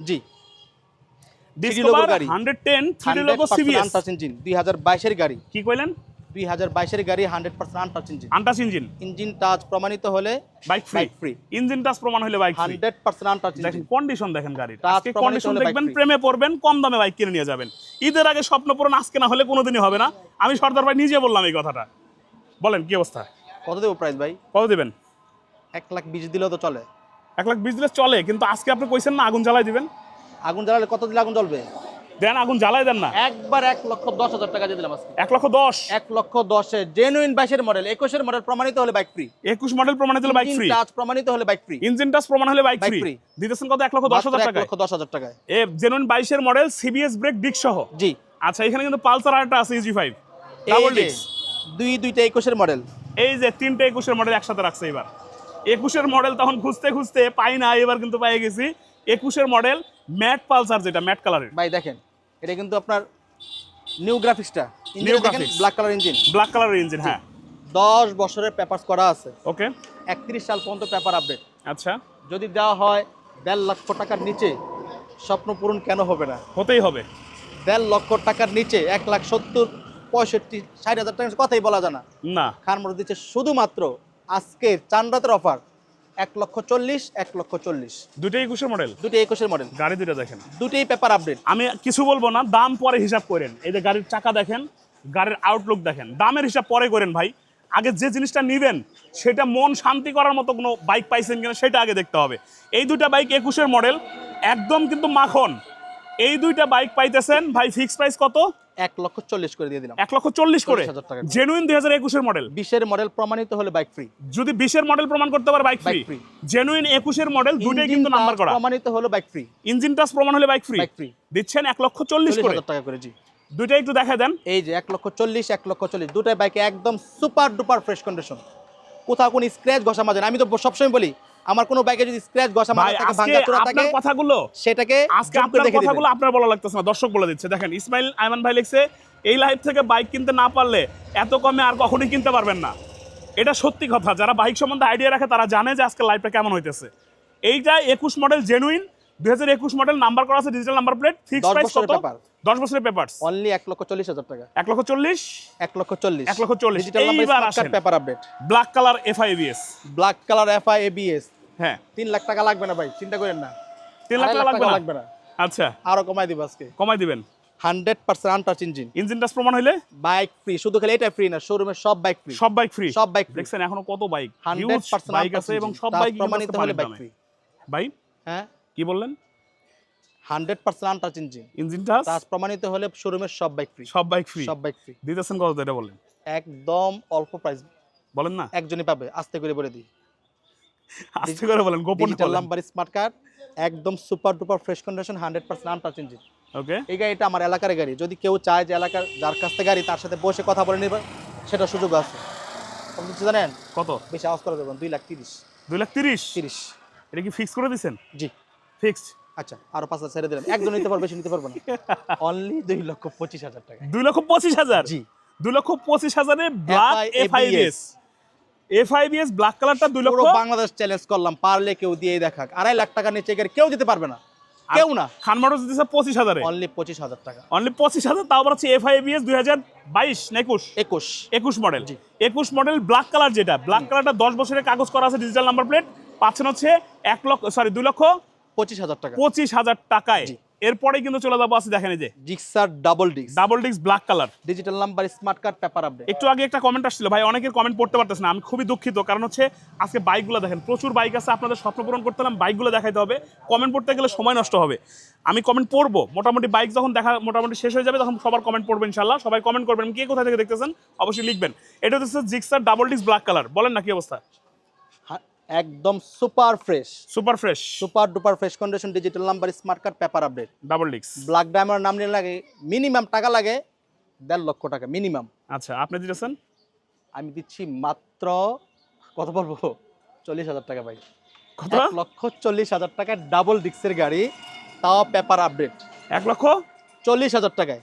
Speaker 1: জি।
Speaker 2: Discover hundred ten three logo CBS
Speaker 1: engine দুই হাজার বাইশের গাড়ি।
Speaker 2: কি কইলেন?
Speaker 1: দুই হাজার বাইশের গাড়ি hundred percent untouch engine
Speaker 2: untouch engine
Speaker 1: engine touch প্রমাণিত হলে
Speaker 2: bike free
Speaker 1: free
Speaker 2: engine touch প্রমাণ হলে bike free
Speaker 1: hundred percent untouch
Speaker 2: দেখেন কন্ডিশন দেখেন গাড়ির। আজকে কন্ডিশন দেখবেন প্রেমে পড়বেন কম দামে বাইক কিনে নিয়ে যাবেন। ঈদের আগে স্বপ্ন পূরণ আজকে না হলে কোনোদিনই হবে না। আমি সর্দার ভাই নিজে বললাম এই কথাটা। বলেন কি অবস্থা?
Speaker 1: কত দেবো প্রাইস ভাই?
Speaker 2: কত দেবেন?
Speaker 1: এক লাখ বিশ দিলেও তো চলে।
Speaker 2: এক লাখ বিশ দিলে চলে কিন্তু আজকে আপনি কইছেন না আগুন জ্বালাই দিবেন।
Speaker 1: আগুন জ্বালালে কত দিলে আগুন জ্বলবে?
Speaker 2: দেন আগুন জ্বালাই দেন না।
Speaker 1: একবার এক লক্ষ দশ হাজার টাকা দিয়ে দিলাম আজকে।
Speaker 2: এক লক্ষ দশ?
Speaker 1: এক লক্ষ দশে জেনুইন বাইশের মডেল একুশের মডেল প্রমাণিত হলে বাইক ফ্রি
Speaker 2: একুশ মডেল প্রমাণিত হলে বাইক ফ্রি
Speaker 1: টাচ প্রমাণিত হলে বাইক ফ্রি
Speaker 2: ইঞ্জিন টাচ প্রমাণ হলে বাইক ফ্রি দিতেছেন কত? এক লক্ষ দশ হাজার
Speaker 1: এক
Speaker 2: টাকায়।
Speaker 1: লক্ষ দশ হাজার টাকায়।
Speaker 2: এ জেনুইন বাইশের মডেল সিবিএস ব্রেক ডিক সহ।
Speaker 1: জি।
Speaker 2: আচ্ছা এখানে কিন্তু পালসার আরেকটা আছে ইজি ফাইভ ডাবল
Speaker 1: দুই দুইটা একুশের মডেল
Speaker 2: এই যে তিনটে একুশের মডেল একসাথে রাখছে এবার। একুশের মডেল তখন খুঁজতে খুঁজতে পাই না এবার কিন্তু পেয়ে গেছি। একুশের মডেল ম্যাট পালসার যেটা ম্যাট কালারের
Speaker 1: ভাই দেখেন এটা কিন্তু আপনার নিউ গ্রাফিক্সটা
Speaker 2: New graphics
Speaker 1: black colour engine
Speaker 2: black কালারের ইঞ্জিন হ্যাঁ।
Speaker 1: দশ বছরের পেপারস করা আছে।
Speaker 2: ওকে
Speaker 1: একত্রিশ সাল পর্যন্ত পেপার আপডেট
Speaker 2: আচ্ছা।
Speaker 1: যদি দেওয়া হয় দেড় লক্ষ টাকার নিচে স্বপ্ন পূরণ কেন হবে না?
Speaker 2: হতেই হবে।
Speaker 1: দেড় লক্ষ টাকার নিচে এক লাখ সত্তর পঁয়ষট্টি ষাট হাজার টাকার কথাই বলা যায় না।
Speaker 2: না।
Speaker 1: খান মোটর দিচ্ছে শুধুমাত্র আজকের চান রাতের অফার এক লক্ষ চল্লিশ এক লক্ষ চল্লিশ।
Speaker 2: দুটোই একুশের মডেল
Speaker 1: দুটি একুশের মডেল
Speaker 2: গাড়ি দুটো দেখেন।
Speaker 1: দুটোই পেপার আপডেট
Speaker 2: আমি কিছু বলব না দাম পরে হিসাব করেন। এই যে গাড়ির চাকা দেখেন গাড়ির আউটলুক দেখেন। দামের হিসাব পরে করেন ভাই। আগে যে জিনিসটা নিবেন সেটা মন শান্তি করার মতো কোনো বাইক পাইছেন কিনা সেটা আগে দেখতে হবে। এই দুইটা বাইক একুশের মডেল একদম কিন্তু মাখন। এই দুইটা বাইক পাইতেছেন ভাই ফিক্স প্রাইস কত?
Speaker 1: এক লক্ষ চল্লিশ করে দিয়ে দিলাম।
Speaker 2: এক লক্ষ চল্লিশ করে? জেনুইন দুই হাজার একুশের মডেল
Speaker 1: বিশের মডেল প্রমাণিত হলে বাইক ফ্রি
Speaker 2: যদি বিশের মডেল প্রমাণ করতে পারে বাইক ফ্রি জেনুইন একুশের মডেল দুটোই কিন্তু নাম্বার করা।
Speaker 1: প্রমাণিত হলো বাইক ফ্রি
Speaker 2: ইঞ্জিন টাচ প্রমাণ হলে বাইক ফ্রি
Speaker 1: Bike free।
Speaker 2: দিচ্ছেন এক লক্ষ চল্লিশ
Speaker 1: হাজার টাকা করে জি।
Speaker 2: দুইটা একটু দেখা দেন।
Speaker 1: এই যে এক লক্ষ চল্লিশ এক লক্ষ চল্লিশ দুটাই বাইকে একদম সুপার ডুপার ফ্রেশ কন্ডিশন কোথাও কোনো স্ক্র্যাচ ঘষা মাজে। আমি তো সবসময় বলি আমার কোনো বাইকে যদি স্ক্র্যাচ ঘষা
Speaker 2: ভাই
Speaker 1: থাকে ভাঙা চোরা থাকে
Speaker 2: আপনার কথাগুলো
Speaker 1: সেটাকে
Speaker 2: আজকে আপনার কথাগুলো আপনার বলা লাগতেছে না দর্শক বলে দিচ্ছে। দেখেন ইসমাইল আয়মান ভাই লিখছে এই লাইফ থেকে বাইক কিনতে না পারলে এত কমে আর কখনোই কিনতে পারবেন না। এটা সত্যি কথা যারা বাইক সম্বন্ধে আইডিয়া রাখে তারা জানে যে আজকে লাইফটা কেমন হইতেছে। এইটা একুশ মডেল জেনুইন দুই হাজার একুশ মডেল নাম্বার করা আছে digital number plate fix price কত। দশ বছরের পেপারস
Speaker 1: অনলি এক লক্ষ চল্লিশ হাজার টাকা।
Speaker 2: এক লক্ষ চল্লিশ?
Speaker 1: এক লক্ষ চল্লিশ।
Speaker 2: এক লক্ষ চল্লিশ। এইবার আসেন।
Speaker 1: Paper update
Speaker 2: black colour FIBS
Speaker 1: black colour FI ABS
Speaker 2: হ্যাঁ।
Speaker 1: তিন লাখ টাকা লাগবে না ভাই চিন্তা করেন না।
Speaker 2: তিন লাখ টাকা লাগবে না?
Speaker 1: লাগবে না।
Speaker 2: আচ্ছা।
Speaker 1: আরও কমাই দিব আজকে।
Speaker 2: কমাই দিবেন?
Speaker 1: Hundred percent untouch engine
Speaker 2: engine touch প্রমাণ হইলে?
Speaker 1: বাইক ফ্রি শুধু খালি এটা ফ্রি না শোরুমের সব বাইক ফ্রি
Speaker 2: সব বাইক ফ্রি
Speaker 1: সব বাইক
Speaker 2: দেখছেন এখনও কত বাইক
Speaker 1: হান্ড্রেড পার্সেন্ট
Speaker 2: বাইক আছে এবং সব বাইক
Speaker 1: প্রমাণিত হলে বাইক ফ্রি
Speaker 2: ভাই
Speaker 1: হ্যাঁ?
Speaker 2: কি বললেন?
Speaker 1: Hundred percent untouch engine
Speaker 2: engine touch
Speaker 1: প্রমাণিত হলে শোরুমের সব বাইক ফ্রি
Speaker 2: সব বাইক ফ্রি
Speaker 1: সব বাইক ফ্রি
Speaker 2: দিতেছেন কত এটা বলেন?
Speaker 1: একদম অল্প প্রাইস
Speaker 2: বলেন না?
Speaker 1: একজনই পাবে আস্তে করে বলে দিই। *laughs*
Speaker 2: আস্তে করে বলেন গোপন
Speaker 1: নাম্বার স্মার্ট কার্ড একদম super duper fresh condition hundred percent untouch engine
Speaker 2: okay
Speaker 1: এই গাড়িটা আমার এলাকার গাড়ি। যদি কেউ চায় যে এলাকার যার কাছ থেকে গাড়ি তার সাথে বসে কথা বলে নেবে সেটা সুযোগ আছে। আপনি কিছু জানেন?
Speaker 2: কত?
Speaker 1: বেশি আওয়াজ করে দেবেন দুই লাখ তিরিশ।
Speaker 2: দুই লাখ তিরিশ?
Speaker 1: তিরিশ।
Speaker 2: এটা কি ফিক্স করে দিছেন?
Speaker 1: জি।
Speaker 2: ফিক্স
Speaker 1: আচ্ছা আরও পাঁচ হাজার ছেড়ে দিলাম। একজন নিতে পারবে বেশি নিতে পারব না। *laughs* অনলি দুই লক্ষ পঁচিশ হাজার টাকা।
Speaker 2: দুই লক্ষ পঁচিশ হাজার?
Speaker 1: জি।
Speaker 2: দুই লক্ষ পঁচিশ হাজারে ব্ল্যাক এফআইবিএস ব্ল্যাক কালারটা দুই লক্ষ
Speaker 1: বাংলাদেশ চ্যালেঞ্জ করলাম পারলে কেউ দিয়ে দেখাক। আড়াই লাখ টাকা নিচে গাড়ি কেউ দিতে পারবে না। কেউ না।
Speaker 2: খান মোটরস পঁচিশ হাজারে।
Speaker 1: অনলি পঁচিশ হাজার টাকা।
Speaker 2: অনলি পঁচিশ হাজার তাও আবার হচ্ছে এফআইবিএস দুই হাজার বাইশ না একুশ?
Speaker 1: একুশ।
Speaker 2: একুশ মডেল
Speaker 1: জি।
Speaker 2: একুশ মডেল ব্ল্যাক কালার যেটা। ব্ল্যাক কালারটা দশ বছরের কাগজ করা আছে ডিজিটাল নাম্বার প্লেট পাচ্ছেন হচ্ছে এক লক্ষ সরি দুই লক্ষ
Speaker 1: পঁচিশ হাজার টাকা।
Speaker 2: পঁচিশ হাজার টাকায়। এরপরে কিন্তু চলে যাব আছে দেখেন যে।
Speaker 1: জিক্সার ডাবল ডিক্স
Speaker 2: double disc black colour
Speaker 1: digital number smart card paper update
Speaker 2: একটু আগে একটা কমেন্ট আসছিল ভাই অনেকের কমেন্ট পড়তে পারতেছে না আমি খুবই দুঃখিত কারণ হচ্ছে আজকে বাইকগুলো দেখেন প্রচুর বাইক আছে আপনাদের স্বপ্ন পূরণ করতে হলে বাইকগুলো দেখাইতে হবে কমেন্ট পড়তে গেলে সময় নষ্ট হবে। আমি কমেন্ট পড়ব মোটামুটি বাইক যখন দেখা মোটামুটি শেষ হয়ে যাবে তখন সবার কমেন্ট পড়বে ইনশাল্লাহ সবাই কমেন্ট করবেন কে কোথা থেকে দেখতেছেন? অবশ্যই লিখবেন। এটা হচ্ছে Gixxer double disc black colour বলেন না কি অবস্থা?
Speaker 1: একদম super fresh.
Speaker 2: Super fresh.
Speaker 1: Super duper fresh condition digital number smart card paper update
Speaker 2: double ডিক্স
Speaker 1: ব্ল্যাক ডায়মন্ড নাম নিয়ে লাগে মিনিমাম টাকা লাগে দেড় লক্ষ টাকা মিনিমাম
Speaker 2: আচ্ছা আপনি দিতেছেন?
Speaker 1: আমি দিচ্ছি মাত্র কত বলব? চল্লিশ হাজার টাকা ভাই।
Speaker 2: কত?
Speaker 1: লক্ষ চল্লিশ হাজার টাকায় ডাবল ডিক্সের গাড়ি তাও পেপার আপডেট
Speaker 2: এক লক্ষ?
Speaker 1: চল্লিশ হাজার টাকায়।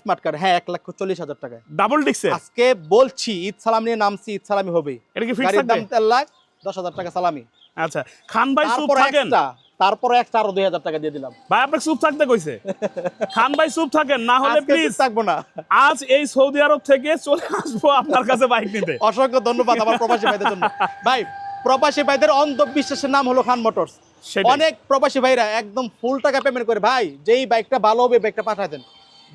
Speaker 1: স্মার্ট কার্ড হ্যাঁ এক লক্ষ চল্লিশ হাজার টাকায়।
Speaker 2: ডাবল ডিস্কে
Speaker 1: আজকে বলছি ঈদ সালাম নিয়ে নামছি ঈদ সালামি হবে
Speaker 2: এটা কি ফিক্স
Speaker 1: দাম তের লাখ দশ হাজার টাকা সালামি।
Speaker 2: আচ্ছা খান ভাই চুপ থাকেন।
Speaker 1: একটা একটা আরও দুই হাজার টাকা দিয়ে দিলাম।
Speaker 2: ভাই আপনাকে চুপ থাকতে কইছে। খান ভাই চুপ থাকেন না হলে প্লিজ
Speaker 1: থাকব না।
Speaker 2: আজ এই সৌদি আরব থেকে চলে আসব আপনার কাছে বাইক নিতে।
Speaker 1: অসংখ্য ধন্যবাদ আমার প্রবাসী ভাইদের জন্য। ভাই প্রবাসী ভাইদের অন্ধবিশ্বাসের নাম হলো খান মোটরস।
Speaker 2: সেটাই।
Speaker 1: অনেক প্রবাসী ভাইরা একদম ফুল টাকা পেমেন্ট করে ভাই যেই বাইকটা ভালো হবে বাইকটা পাঠায় দেন।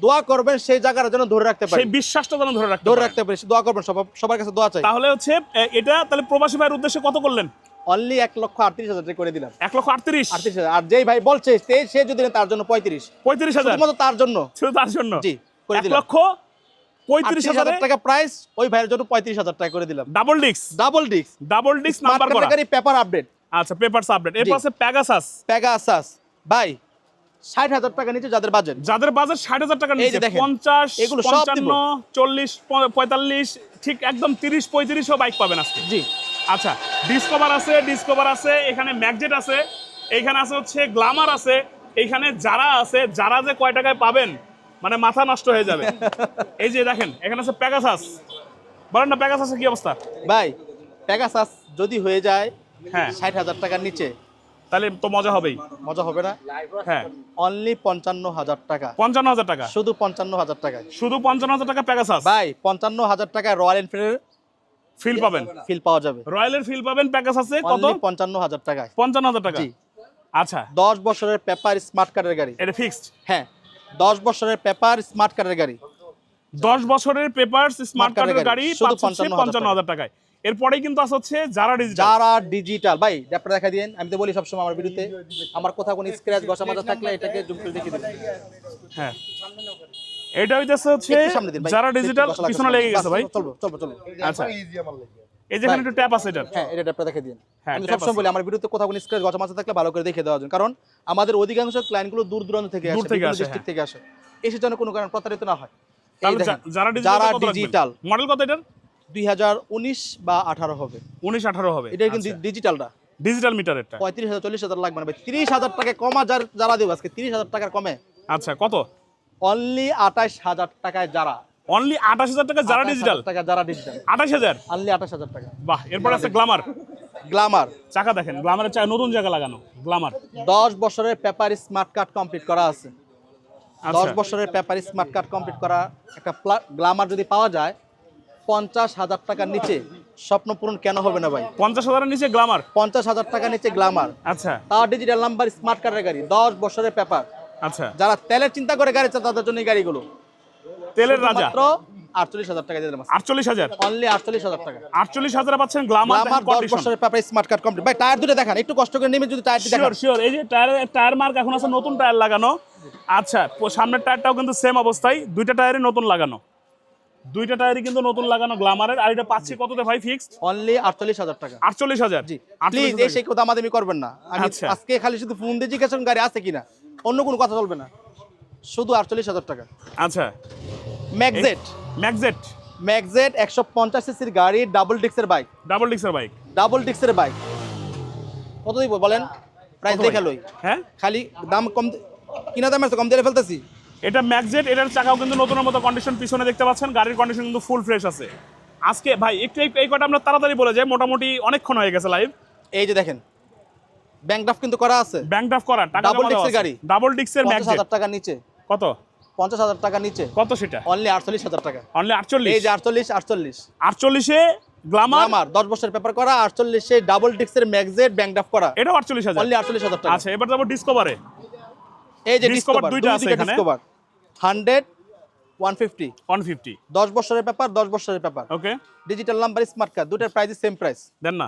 Speaker 1: দোয়া করবেন সেই জায়গার জন্য ধরে রাখতে পারি।
Speaker 2: সেই বিশ্বাসটা যেন ধরে রাখতে
Speaker 1: ধরে রাখতে পারি দোয়া করবেন সবার কাছে দোয়া চাই।
Speaker 2: তাহলে হচ্ছে এটা তাহলে প্রবাসী ভাইয়ের উদ্দেশ্যে কত করলেন?
Speaker 1: অনলি এক লক্ষ আটত্রিশ হাজার করে দিলাম।
Speaker 2: এক লক্ষ আটত্রিশ?
Speaker 1: আটত্রিশ হাজার। আর যেই ভাই বলছে সে সে যদি তার জন্য পঁয়ত্রিশ।
Speaker 2: পঁয়ত্রিশ হাজার?
Speaker 1: শুধুমাত্র তার জন্য।
Speaker 2: শুধু তার জন্য?
Speaker 1: জি করে দিলাম।
Speaker 2: লক্ষ পঁয়ত্রিশ হাজার
Speaker 1: টাকা প্রাইস ওই ভাইয়ের জন্য পঁয়ত্রিশ হাজার টাকা করে দিলাম।
Speaker 2: Double disc
Speaker 1: double disc
Speaker 2: double disc number করা?
Speaker 1: পেপার আপডেট
Speaker 2: আচ্ছা পেপারস আপডেট এরপর। আছে প্যাগাসাস
Speaker 1: প্যাগাসাস ভাই ষাট হাজার টাকা নিচে যাদের বাজেট
Speaker 2: যাদের বাজার ষাট হাজার টাকা নিচে পঞ্চাশ
Speaker 1: এগুলো
Speaker 2: পঞ্চান্ন চল্লিশ পঁয়তাল্লিশ ঠিক একদম তিরিশ পঁয়ত্রিশও বাইক পাবেন আজকে।
Speaker 1: জি।
Speaker 2: আচ্ছা ডিসকভার আছে ডিসকভার আছে এখানে ম্যাগজেট আছে এখানে আছে হচ্ছে গ্লামার আছে এখানে যারা আছে যারা যে কয় টাকায় পাবেন মানে মাথা নষ্ট হয়ে যাবে। *laughs* এই যে দেখেন এখানে আছে প্যাগাসাস বলেন না প্যাগাসাসের কি অবস্থা?
Speaker 1: ভাই পেগাসাস যদি হয়ে যায়
Speaker 2: হ্যাঁ।
Speaker 1: ষাট হাজার টাকার নিচে
Speaker 2: তাহলে তো মজা হবেই।
Speaker 1: মজা হবে না?
Speaker 2: হ্যাঁ।
Speaker 1: অনলি পঞ্চান্ন হাজার টাকা।
Speaker 2: পঞ্চান্ন হাজার টাকা?
Speaker 1: শুধু পঞ্চান্ন হাজার টাকায়।
Speaker 2: শুধু পঞ্চান্ন হাজার টাকা প্যাকাসাস
Speaker 1: ভাই পঞ্চান্ন হাজার টাকায় রয়্যাল এনফিল্ডের
Speaker 2: ফিল পাবেন।
Speaker 1: ফিল পাওয়া যাবে।
Speaker 2: রয়্যালের ফিল পাবেন প্যাকাসাসে কত?
Speaker 1: পঞ্চান্ন হাজার টাকায়।
Speaker 2: পঞ্চান্ন হাজার টাকা আচ্ছা।
Speaker 1: দশ বছরের পেপার স্মার্ট কার্ডের গাড়ি।
Speaker 2: এটা ফিক্সড
Speaker 1: হ্যাঁ। দশ বছরের পেপার স্মার্ট কার্ডের গাড়ি।
Speaker 2: দশ বছরের পেপার স্মার্ট
Speaker 1: কার্ডের গাড়ি,
Speaker 2: গাড়ি
Speaker 1: শুধু
Speaker 2: পাঁচ হচ্ছে
Speaker 1: 55,000
Speaker 2: পঞ্চান্ন হাজার টাকায়। এরপরেই কিন্তু আছে হচ্ছে যারা ডিজিটাল
Speaker 1: যারা ডিজিটাল ভাই ল্যাপটপ দেখা দিন আমি তো বলি সবসময় আমার বিরুদ্ধে আমার কোথাও কোনো স্ক্র্যাচ ঘষা মাজা থাকলে এটাকে জুম করে দেখে দিন
Speaker 2: হ্যাঁ। এটা হইতেছে হচ্ছে
Speaker 1: সামনে দিন ভাই
Speaker 2: যারা ডিজিটাল পিছনে লেগে গেছে ভাই।
Speaker 1: চলবো চলবো চলবো।
Speaker 2: আচ্ছা। এই যেখানে একটু ট্যাপ আছে এটার।
Speaker 1: হ্যাঁ এটা ল্যাপটপ দেখে দিন।
Speaker 2: হ্যাঁ,
Speaker 1: আমি সবসময় বলি আমার বিরুদ্ধে কোথাও কোনো স্ক্র্যাচ ঘষা মাজা থাকলে ভালো করে দেখে দেওয়া জন্য। কারণ আমাদের অধিকাংশ ক্লায়েন্টগুলো দূর দূরান্ত থেকে
Speaker 2: দূর
Speaker 1: আসে
Speaker 2: থেকে আসে,
Speaker 1: ডিস্ট্রিক্ট থেকে আসে। এসে যেন কোনো কারণে প্রতারিত না হয়।
Speaker 2: যারা ডিজিটাল মডেল কত এটার?
Speaker 1: দুই হাজার উনিশ বা আঠারো হবে।
Speaker 2: উনিশ আঠারো হবে।
Speaker 1: এটা কিন্তু ডিজিটালটা
Speaker 2: ডিজিটাল মিটার এটা
Speaker 1: পঁয়ত্রিশ হাজার চল্লিশ হাজার লাগবে না ভাই। তিরিশ হাজার টাকা কমা যার যারা দেবো আজকে তিরিশ হাজার টাকার কমে।
Speaker 2: আচ্ছা কত?
Speaker 1: অনলি আঠাশ হাজার টাকায় যারা।
Speaker 2: অনলি আঠাশ হাজার টাকা যারা ডিজিটাল
Speaker 1: টাকা যারা ডিজিটাল
Speaker 2: আঠাশ হাজার?
Speaker 1: অনলি আঠাশ হাজার টাকা।
Speaker 2: বাহ এরপর আছে গ্লামার
Speaker 1: গ্লামার
Speaker 2: চাকা দেখেন গ্লামারের চাকা নতুন জায়গা লাগানো গ্লামার
Speaker 1: দশ বছরের পেপার স্মার্ট কার্ড কমপ্লিট করা আছে। দশ
Speaker 2: আচ্ছা
Speaker 1: বছরের পেপার স্মার্ট কার্ড কমপ্লিট করা একটা গ্লামার যদি পাওয়া যায় পঞ্চাশ হাজার টাকার নিচে স্বপ্ন পূরণ কেন হবে না ভাই?
Speaker 2: পঞ্চাশ হাজারের নিচে গ্লামার
Speaker 1: পঞ্চাশ হাজার টাকার নিচে গ্লামার
Speaker 2: আচ্ছা।
Speaker 1: তাও ডিজিটাল নাম্বার স্মার্ট কার্ডের গাড়ি দশ বছরের পেপার
Speaker 2: আচ্ছা।
Speaker 1: যারা তেলের চিন্তা করে গাড়ি চায় তাদের জন্য এই গাড়িগুলো।
Speaker 2: তেলের রাজা।
Speaker 1: মাত্র আটচল্লিশ হাজার টাকা দিলাম।
Speaker 2: আটচল্লিশ হাজার?
Speaker 1: অনলি আটচল্লিশ হাজার টাকা।
Speaker 2: আটচল্লিশ হাজারে পাচ্ছেন গ্লামার
Speaker 1: আমার দশ বছরের পেপার স্মার্ট কার্ড কমপ্লিট ভাই টায়ার দুটো দেখান একটু কষ্ট করে নেমে যদি টায়ারটি দেখান।
Speaker 2: শিওর শিওর এই যে টায়ার টায়ার মার্ক এখন আছে নতুন টায়ার লাগানো। আচ্ছা সামনের টায়ারটাও কিন্তু সেম অবস্থায় দুইটা টায়ারই নতুন লাগানো। দুইটা টায়ারই কিন্তু নতুন লাগানো গ্লামারের। আর এটা পাচ্ছি কততে ভাই ফিক্সড
Speaker 1: অনলি আটচল্লিশ হাজার টাকা।
Speaker 2: আটচল্লিশ হাজার?
Speaker 1: জি।
Speaker 2: আটচল্লিশ
Speaker 1: প্লিজ এই সেই কথা আমাদেরই করবেন না। আমি
Speaker 2: আচ্ছা।
Speaker 1: আজকে খালি শুধু ফোন দিয়ে জিজ্ঞাসা গাড়ি আছে কিনা। অন্য কোনো কথা চলবে না। শুধু আটচল্লিশ হাজার টাকা।
Speaker 2: আচ্ছা।
Speaker 1: ম্যাকজেট
Speaker 2: ম্যাকজেট
Speaker 1: একশো পঞ্চাশ সিসির গাড়ি ডাবল ডিক্সের বাইক
Speaker 2: ডাবল ডিক্সের বাইক
Speaker 1: ডাবল ডিক্সের বাইক কত দিব বলেন? প্রাইস
Speaker 2: কত ভাই?
Speaker 1: দেখে লই।
Speaker 2: হ্যাঁ?
Speaker 1: খালি দাম কম কিনা দাম আছে কম দিয়ে ফেলতেছি?
Speaker 2: এটা ম্যাকজেট এটার চাকাও কিন্তু নতুনের মতো কন্ডিশন পিছনে দেখতে পাচ্ছেন গাড়ির কন্ডিশন কিন্তু ফুল ফ্রেশ আছে। আজকে ভাই একটু এই- কটা আমরা তাড়াতাড়ি বলে যাই মোটামুটি অনেকক্ষণ হয়ে গেছে লাইভ
Speaker 1: এই যে দেখেন ব্যাংক ড্রাফট কিন্তু করা আছে।
Speaker 2: ব্যাংক ড্রাফট করা টাকা
Speaker 1: disc এর গাড়ি।
Speaker 2: ডাবল ডিক্সের ম্যাকজেট
Speaker 1: হাজার টাকা নিচে।
Speaker 2: কত?
Speaker 1: পঞ্চাশ হাজার টাকার নিচে।
Speaker 2: কত সেটা?
Speaker 1: অনলি আটচল্লিশ হাজার টাকা।
Speaker 2: অনলি আটচল্লিশ?
Speaker 1: এই যে আটচল্লিশ আটচল্লিশ।
Speaker 2: আটচল্লিশে গ্লামার
Speaker 1: আমার দশ বছর পেপার করা আটচল্লিশে ডাবল ডিক্সের ম্যাগজেট ব্যাংক ড্রাফট করা।
Speaker 2: এটাও আটচল্লিশ হাজার।
Speaker 1: অনলি আটচল্লিশ হাজার টাকা।
Speaker 2: আচ্ছা এবার যাব ডিসকভারে
Speaker 1: এই যে ডিসকভার
Speaker 2: দুইটা আছে এখানে।
Speaker 1: Discover hundred one fifty.
Speaker 2: One fifty.
Speaker 1: দশ বছরের পেপার দশ বছরের paper.
Speaker 2: Okay.
Speaker 1: Digital number smart card দুটার প্রাইস সেম প্রাইস
Speaker 2: দেন না।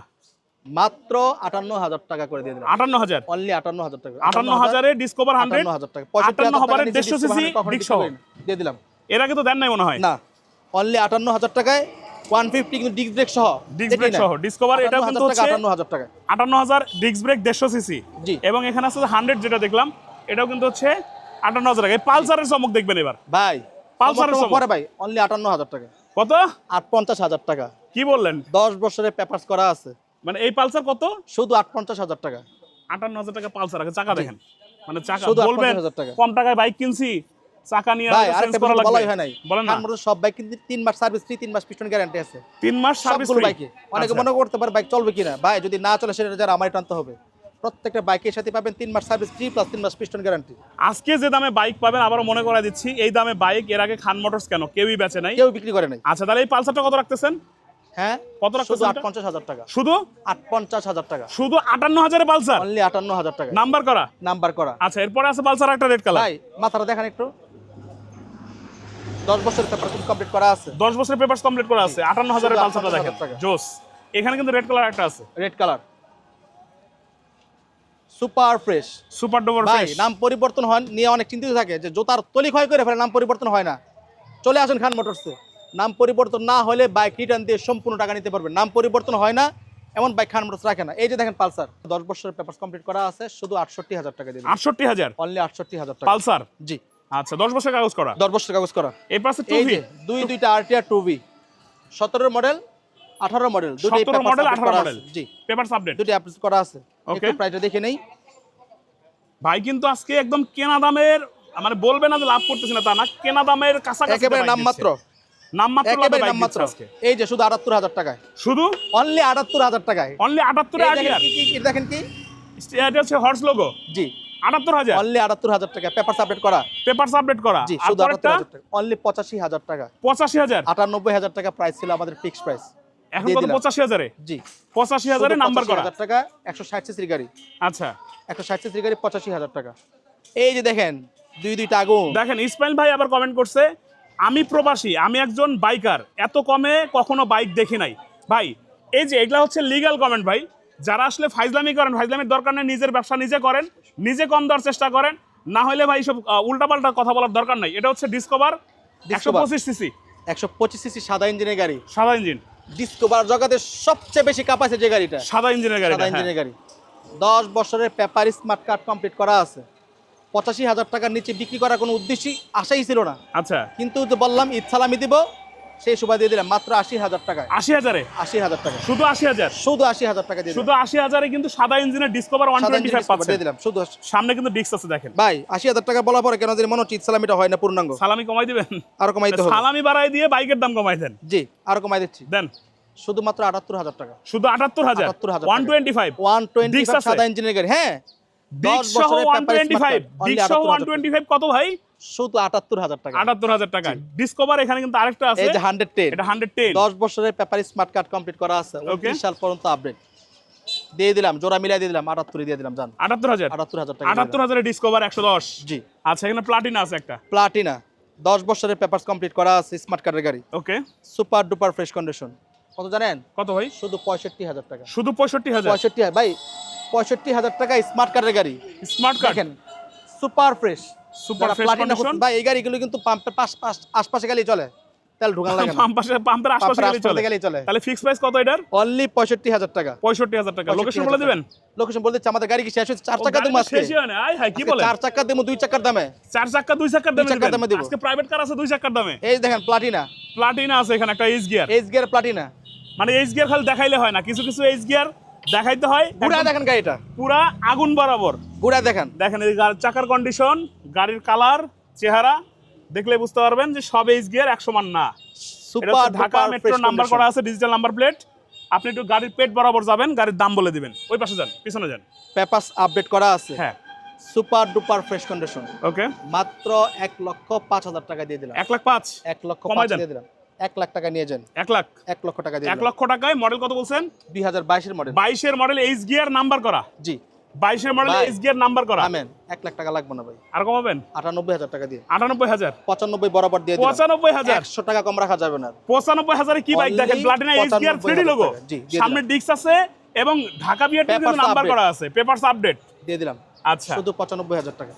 Speaker 1: মাত্র আটান্ন হাজার টাকা করে দিয়ে দিলাম।
Speaker 2: আটান্ন হাজার?
Speaker 1: অনলি আটান্ন হাজার টাকা।
Speaker 2: আটান্ন হাজারে ডিসকভার হান্ড্রেড
Speaker 1: হাজার টাকা।
Speaker 2: আটান্ন
Speaker 1: হাজার
Speaker 2: দেড়শো সিসি
Speaker 1: 100 কখনো
Speaker 2: ডিক
Speaker 1: বিক্রি
Speaker 2: সহ
Speaker 1: করি না। দিয়ে দিলাম।
Speaker 2: এর আগে তো দেন নাই মনে হয়।
Speaker 1: না। অনলি আটান্ন হাজার টাকায় ওয়ান ফিফটি কিন্তু ডিস্ক ব্রেক সহ।
Speaker 2: ডিস্ক ব্রেক সহ। ডিসকভার কিন্তু হচ্ছে
Speaker 1: আটান্ন হাজার টাকা
Speaker 2: আটান্ন হাজার ডিস্ক ব্রেক দেড়শো সিসি।
Speaker 1: জি।
Speaker 2: এবং এখানে আছে হান্ড্রেড যেটা দেখলাম এটাও কিন্তু হচ্ছে আটান্ন হাজার টাকা। এই পালসারের চমক দেখবেন এবার।
Speaker 1: ভাই
Speaker 2: পালসারের
Speaker 1: পরে ভাই অনলি আটান্ন হাজার টাকা।
Speaker 2: কত?
Speaker 1: আট পঞ্চাশ হাজার টাকা।
Speaker 2: কি বললেন?
Speaker 1: দশ বছরের পেপার্স করা আছে।
Speaker 2: মানে এই পালসার কত?
Speaker 1: শুধু আট পঞ্চাশ হাজার টাকা।
Speaker 2: আটান্ন হাজার টাকা পালসার আছে চাকা দেখেন। মানে চাকা বলবেন
Speaker 1: 58,000 টাকা।
Speaker 2: কম টাকায় বাইক কিনছি চাকা নিয়ে
Speaker 1: ভাই আরেকটা হয় নাই।
Speaker 2: বলেন না।
Speaker 1: সব বাইক কিন্তু মাস সার্ভিস ফ্রি মাস পিস্টন গ্যারান্টি আছে।
Speaker 2: মাস সার্ভিস
Speaker 1: বাইকে অনেকে মনে করতে পারে বাইক চলবে কিনা। ভাই যদি না চলে সেটা যারা আমারই টানতে হবে। প্রত্যেকটা বাইকের সাথে পাবেন তিন মাস সার্ভিস ফ্রি প্লাস তিন মাস পিস্টন গ্যারান্টি
Speaker 2: আজকে যে দামে বাইক পাবেন আবারও মনে করা দিচ্ছি এই দামে বাইক এর আগে খান মোটরস কেন? কেউই বেচে নাই।
Speaker 1: কেউ বিক্রি করে নাই।
Speaker 2: আচ্ছা তাহলে এই পালসারটা কত রাখতেছেন?
Speaker 1: হ্যাঁ
Speaker 2: কত রাখতেছেন
Speaker 1: আট পঞ্চাশ হাজার টাকা।
Speaker 2: শুধু?
Speaker 1: আট পঞ্চাশ হাজার টাকা।
Speaker 2: শুধু আটান্ন হাজারে পালসার?
Speaker 1: অনলি আটান্ন হাজার টাকা।
Speaker 2: নাম্বার করা?
Speaker 1: নাম্বার করা।
Speaker 2: আচ্ছা এরপরে আছে পালসার একটা রেড কালার
Speaker 1: ভাই মাথাটা দেখান একটু। দশ বছরের পেপার কমপ্লিট করা আছে।
Speaker 2: দশ বছরের পেপার কমপ্লিট করা আছে। আটান্ন হাজারের
Speaker 1: শুধু
Speaker 2: পালসারটা
Speaker 1: 58,000
Speaker 2: দেখেন। জোস। এখানে কিন্তু রেড কালার একটা আছে।
Speaker 1: Red colour super fresh.
Speaker 2: Super duper
Speaker 1: ভাই নাম পরিবর্তন হয় নিয়ে অনেক চিন্তিত থাকে যে জোতার তলি ক্ষয় করে ফেলে নাম পরিবর্তন হয় না। চলে আসেন খান মোটরসে নাম পরিবর্তন না হলে বাইক রিটার্ন দিয়ে সম্পূর্ণ টাকা নিতে পারবেন। নাম পরিবর্তন হয় না এমন বাইক খান মোটরস রাখে না। এই যে দেখেন পালসার দশ বছরের পেপার কমপ্লিট করা আছে শুধু আটষট্টি হাজার টাকা দিয়ে
Speaker 2: আটষট্টি হাজার?
Speaker 1: অনলি আটষট্টি হাজার টাকা।
Speaker 2: পালসার?
Speaker 1: জি।
Speaker 2: আচ্ছা দশ বছর কাগজ করা?
Speaker 1: দশ বছর কাগজ করা।
Speaker 2: এই পাশে
Speaker 1: দুই দুইটা আরটিআর টু ভি সতেরো মডেল আঠারো মডেল দুটোই
Speaker 2: 17
Speaker 1: papers
Speaker 2: 18
Speaker 1: করা
Speaker 2: model।
Speaker 1: আছে। জি।
Speaker 2: আপডেট
Speaker 1: আপডেট করা আছে. একটু প্রাইসটা দেখে নেই।
Speaker 2: ভাই কিন্তু আজকে একদম কেনা দামের মানে বলবে না যে লাভ করতেছি না তা না কেনা দামের কাছাকাছি
Speaker 1: একেবারে
Speaker 2: নামমাত্র।
Speaker 1: একেবারে নামমাত্র। এই যে শুধু আটাত্তর হাজার টাকায়।
Speaker 2: শুধু?
Speaker 1: অনলি আটাত্তর হাজার টাকায়।
Speaker 2: অনলি আটাত্তরে
Speaker 1: এই
Speaker 2: আটিয়ার
Speaker 1: দেখেন কি, কি, কি, দেখেন কি?
Speaker 2: এটা হচ্ছে হর্স লোগো
Speaker 1: জি। অনলি টাকা আপডেট করা।
Speaker 2: পেপারস আপডেট করা।
Speaker 1: জি শুধু টাকা। অনলি টাকা। প্রাইস ছিল আমাদের ফিক্সড প্রাইস
Speaker 2: এখন কত?
Speaker 1: দিলাম।
Speaker 2: পঁচাশি হাজারে?
Speaker 1: জি।
Speaker 2: পঁচাশি হাজারে
Speaker 1: শুধু
Speaker 2: নাম্বার
Speaker 1: 85
Speaker 2: করা
Speaker 1: হাজার টাকা একশো ষাট সিসির গাড়ি।
Speaker 2: আচ্ছা।
Speaker 1: একশো ষাট সিসির গাড়ি পঁচাশি হাজার টাকা। এই যে দেখেন দুই দুইটা আগুন।
Speaker 2: দেখেন ইসমাইল ভাই আবার কমেন্ট করছে আমি প্রবাসী আমি একজন বাইকার এত কমে কখনো বাইক দেখি নাই। ভাই এই যে এগুলা হচ্ছে লিগ্যাল কমেন্ট ভাই। যারা আসলে ফাইজলামি করেন ফাইজলামির দরকার নেই নিজের ব্যবসা নিজে করেন নিজে কম দেওয়ার চেষ্টা করেন। না হলে ভাই সব উল্টাপাল্টা কথা বলার দরকার নাই। এটা হচ্ছে ডিসকভার একশো পঁচিশ সিসি
Speaker 1: একশো পঁচিশ সিসি সাদা ইঞ্জিনের গাড়ি।
Speaker 2: সাদা ইঞ্জিন
Speaker 1: ডিসকোভার জগতের সবচেয়ে বেশি কাপ আছে যে গাড়িটা।
Speaker 2: সাদা ইঞ্জিনের গাড়ি
Speaker 1: সাদা ইঞ্জিনের গাড়ি। দশ বছরের পেপার স্মার্ট কার্ড কমপ্লিট করা আছে। পঁচাশি হাজার টাকার নিচে বিক্রি করার কোনো উদ্দেশ্যই আশাই ছিল না।
Speaker 2: আচ্ছা।
Speaker 1: কিন্তু বললাম ইচ্ছালামি দিব সেই সময় দিয়ে দিলাম মাত্র আশি হাজার টাকায়।
Speaker 2: আশি হাজারে?
Speaker 1: আশি হাজার টাকা
Speaker 2: শুধু আশি হাজার?
Speaker 1: শুধু আশি হাজার টাকা দিয়ে
Speaker 2: শুধু আশি হাজারে কিন্তু সাদা ইঞ্জিনের ডিসকভার ওয়ান টোয়েন্টি ফাইভ পাচ্ছেন।
Speaker 1: দিয়ে দিলাম। শুধু
Speaker 2: সামনে কিন্তু ডিস্ক আছে দেখেন।
Speaker 1: ভাই আশি হাজার টাকা বলা পরে কেন জানি মনে হচ্ছে সালামিটা হয় না পূর্ণাঙ্গ।
Speaker 2: সালামি কমাই দিবেন?
Speaker 1: আরও কমাইতে হবে।
Speaker 2: সালামি বাড়াই দিয়ে বাইকের দাম কমাই দেন।
Speaker 1: জি আরও কমাই দিচ্ছি।
Speaker 2: দেন।
Speaker 1: শুধুমাত্র আটাত্তর হাজার টাকা।
Speaker 2: শুধু আটাত্তর হাজার?
Speaker 1: 78,000
Speaker 2: one twenty five
Speaker 1: one twenty সাদা ইঞ্জিনের গাড়ি। হ্যাঁ
Speaker 2: ডিক
Speaker 1: দশ
Speaker 2: সহ one twenty five
Speaker 1: smart card,
Speaker 2: disc
Speaker 1: only
Speaker 2: সহ ওয়ান টোয়েন্টি ফাইভ কত ভাই?
Speaker 1: শুধু আটাত্তর হাজার টাকা।
Speaker 2: আটাত্তর হাজার টাকা। ডিসকভার এখানে কিন্তু আরেকটা আছে।
Speaker 1: এই যে হান্ড্রেড টেন।
Speaker 2: এটা হান্ড্রেড টেন।
Speaker 1: দশ বছরের পেপার স্মার্ট কার্ড কমপ্লিট করা আছে। উনত্রিশ সাল পর্যন্ত আপডেট দিয়ে দিলাম জোড়া মিলাই দিয়ে দিলাম আটাত্তর দিয়ে দিলাম জান।
Speaker 2: আটাত্তর হাজার?
Speaker 1: আটাত্তর হাজার টাকা
Speaker 2: আটাত্তর হাজারে ডিসকভার একশো দশ।
Speaker 1: জি।
Speaker 2: আচ্ছা এখানে প্লাটিনা আছে একটা।
Speaker 1: প্লাটিনা দশ বছরের পেপার কমপ্লিট করা আছে স্মার্ট কার্ডের গাড়ি।
Speaker 2: Okay
Speaker 1: super duper fresh condition কত জানেন?
Speaker 2: কত ভাই?
Speaker 1: শুধু পঁয়ষট্টি হাজার টাকা।
Speaker 2: শুধু পঁয়ষট্টি হাজার?
Speaker 1: পঁয়ষট্টি ভাই পঁয়ষট্টি হাজার টাকা স্মার্ট কার্ডের গাড়ি।
Speaker 2: Smart card.
Speaker 1: Super fresh.
Speaker 2: Super fresh condition।
Speaker 1: ভাই এই গাড়িগুলো কিন্তু পাম্পের পাশ পাশ আশপাশে গেলেই চলে। তেল ঢুকান লাগে না। *laughs*
Speaker 2: পাম্পাসে পাম্পের আশপাশে গেলেই চলে।
Speaker 1: গেলেই চলে।
Speaker 2: তাহলে ফিক্স প্রাইস কত এটার?
Speaker 1: অনলি পঁয়ষট্টি হাজার টাকা।
Speaker 2: পঁয়ষট্টি হাজার টাকা। লোকেশন বলে দিবেন?
Speaker 1: লোকেশন বলতে আমাদের গাড়ি কি শেষ হচ্ছে চার
Speaker 2: ও,
Speaker 1: চাকা
Speaker 2: গাড়ি
Speaker 1: দেবো আজকে
Speaker 2: শেষই হয় না। আয় হায়, কি বলে
Speaker 1: চার চাকা দেবো দুই চাকার দামে।
Speaker 2: চার চাক্কা দুই চাক্কার দামে
Speaker 1: চাক্কার দামে
Speaker 2: দিবেন
Speaker 1: দিব।
Speaker 2: আজকে প্রাইভেট কার আছে দুই চাক্কার দামে?
Speaker 1: এই দেখেন প্লাটিনা
Speaker 2: প্লাটিনা আছে এখানে একটা H gear
Speaker 1: H gear Platina
Speaker 2: মানে এইচ গিয়ার খালি দেখাইলে হয় না কিছু কিছু এইচ গিয়ার দেখাইতে হয়। একদম
Speaker 1: দেখেন গাড়িটা।
Speaker 2: পুরা আগুন বরাবর।
Speaker 1: গুড়া দেখেন।
Speaker 2: দেখেন এই চাকার কন্ডিশন গাড়ির কালার চেহারা দেখলে বুঝতে পারবেন যে সব এইচ গিয়ার একশো মান না
Speaker 1: সুপার
Speaker 2: ঢাকা মেট্রো নাম্বার করা আছে ডিজিটাল নাম্বার প্লেট আপনি একটু গাড়ির পেট বরাবর যাবেন গাড়ির দাম বলে দিবেন। ওই পাশে যান পিছনে যান।
Speaker 1: পেপারস আপডেট করা আছে।
Speaker 2: হ্যাঁ।
Speaker 1: Super duper fresh condition
Speaker 2: okay
Speaker 1: মাত্র এক লক্ষ পাঁচ হাজার টাকা দিয়ে দিলাম।
Speaker 2: এক লাখ পাঁচ।
Speaker 1: এক লক্ষ পাঁচ দিয়ে দিলাম। এক লাখ টাকা নিয়ে যান।
Speaker 2: এক লাখ?
Speaker 1: এক লক্ষ টাকা দিয়ে
Speaker 2: এক লক্ষ টাকায় মডেল কত বলছেন?
Speaker 1: দুই হাজার বাইশের মডেল
Speaker 2: বাইশের মডেল এইচ গিয়ার নাম্বার করা।
Speaker 1: জি।
Speaker 2: বাইশের মডেল এইচ গিয়ার নাম্বার করা।
Speaker 1: আমেন। এক লাখ টাকা লাগবে না ভাই।
Speaker 2: আর কমাবেন?
Speaker 1: আটানব্বই হাজার টাকা দিয়ে।
Speaker 2: আটানব্বই হাজার?
Speaker 1: পঁচানব্বই বরাবর দিয়ে
Speaker 2: পঁচানব্বই হাজার?
Speaker 1: একশো টাকা কম রাখা যাবে না।
Speaker 2: পঁচানব্বই হাজারে কি বাইক দেখেন? Platina H gear
Speaker 1: 95,000
Speaker 2: three D logo সামনে ডিস্ক আছে এবং ঢাকা কিন্তু নাম্বার করা আছে। পেপারস আপডেট
Speaker 1: দিয়ে দিলাম।
Speaker 2: আচ্ছা।
Speaker 1: শুধু পঁচানব্বই হাজার টাকা।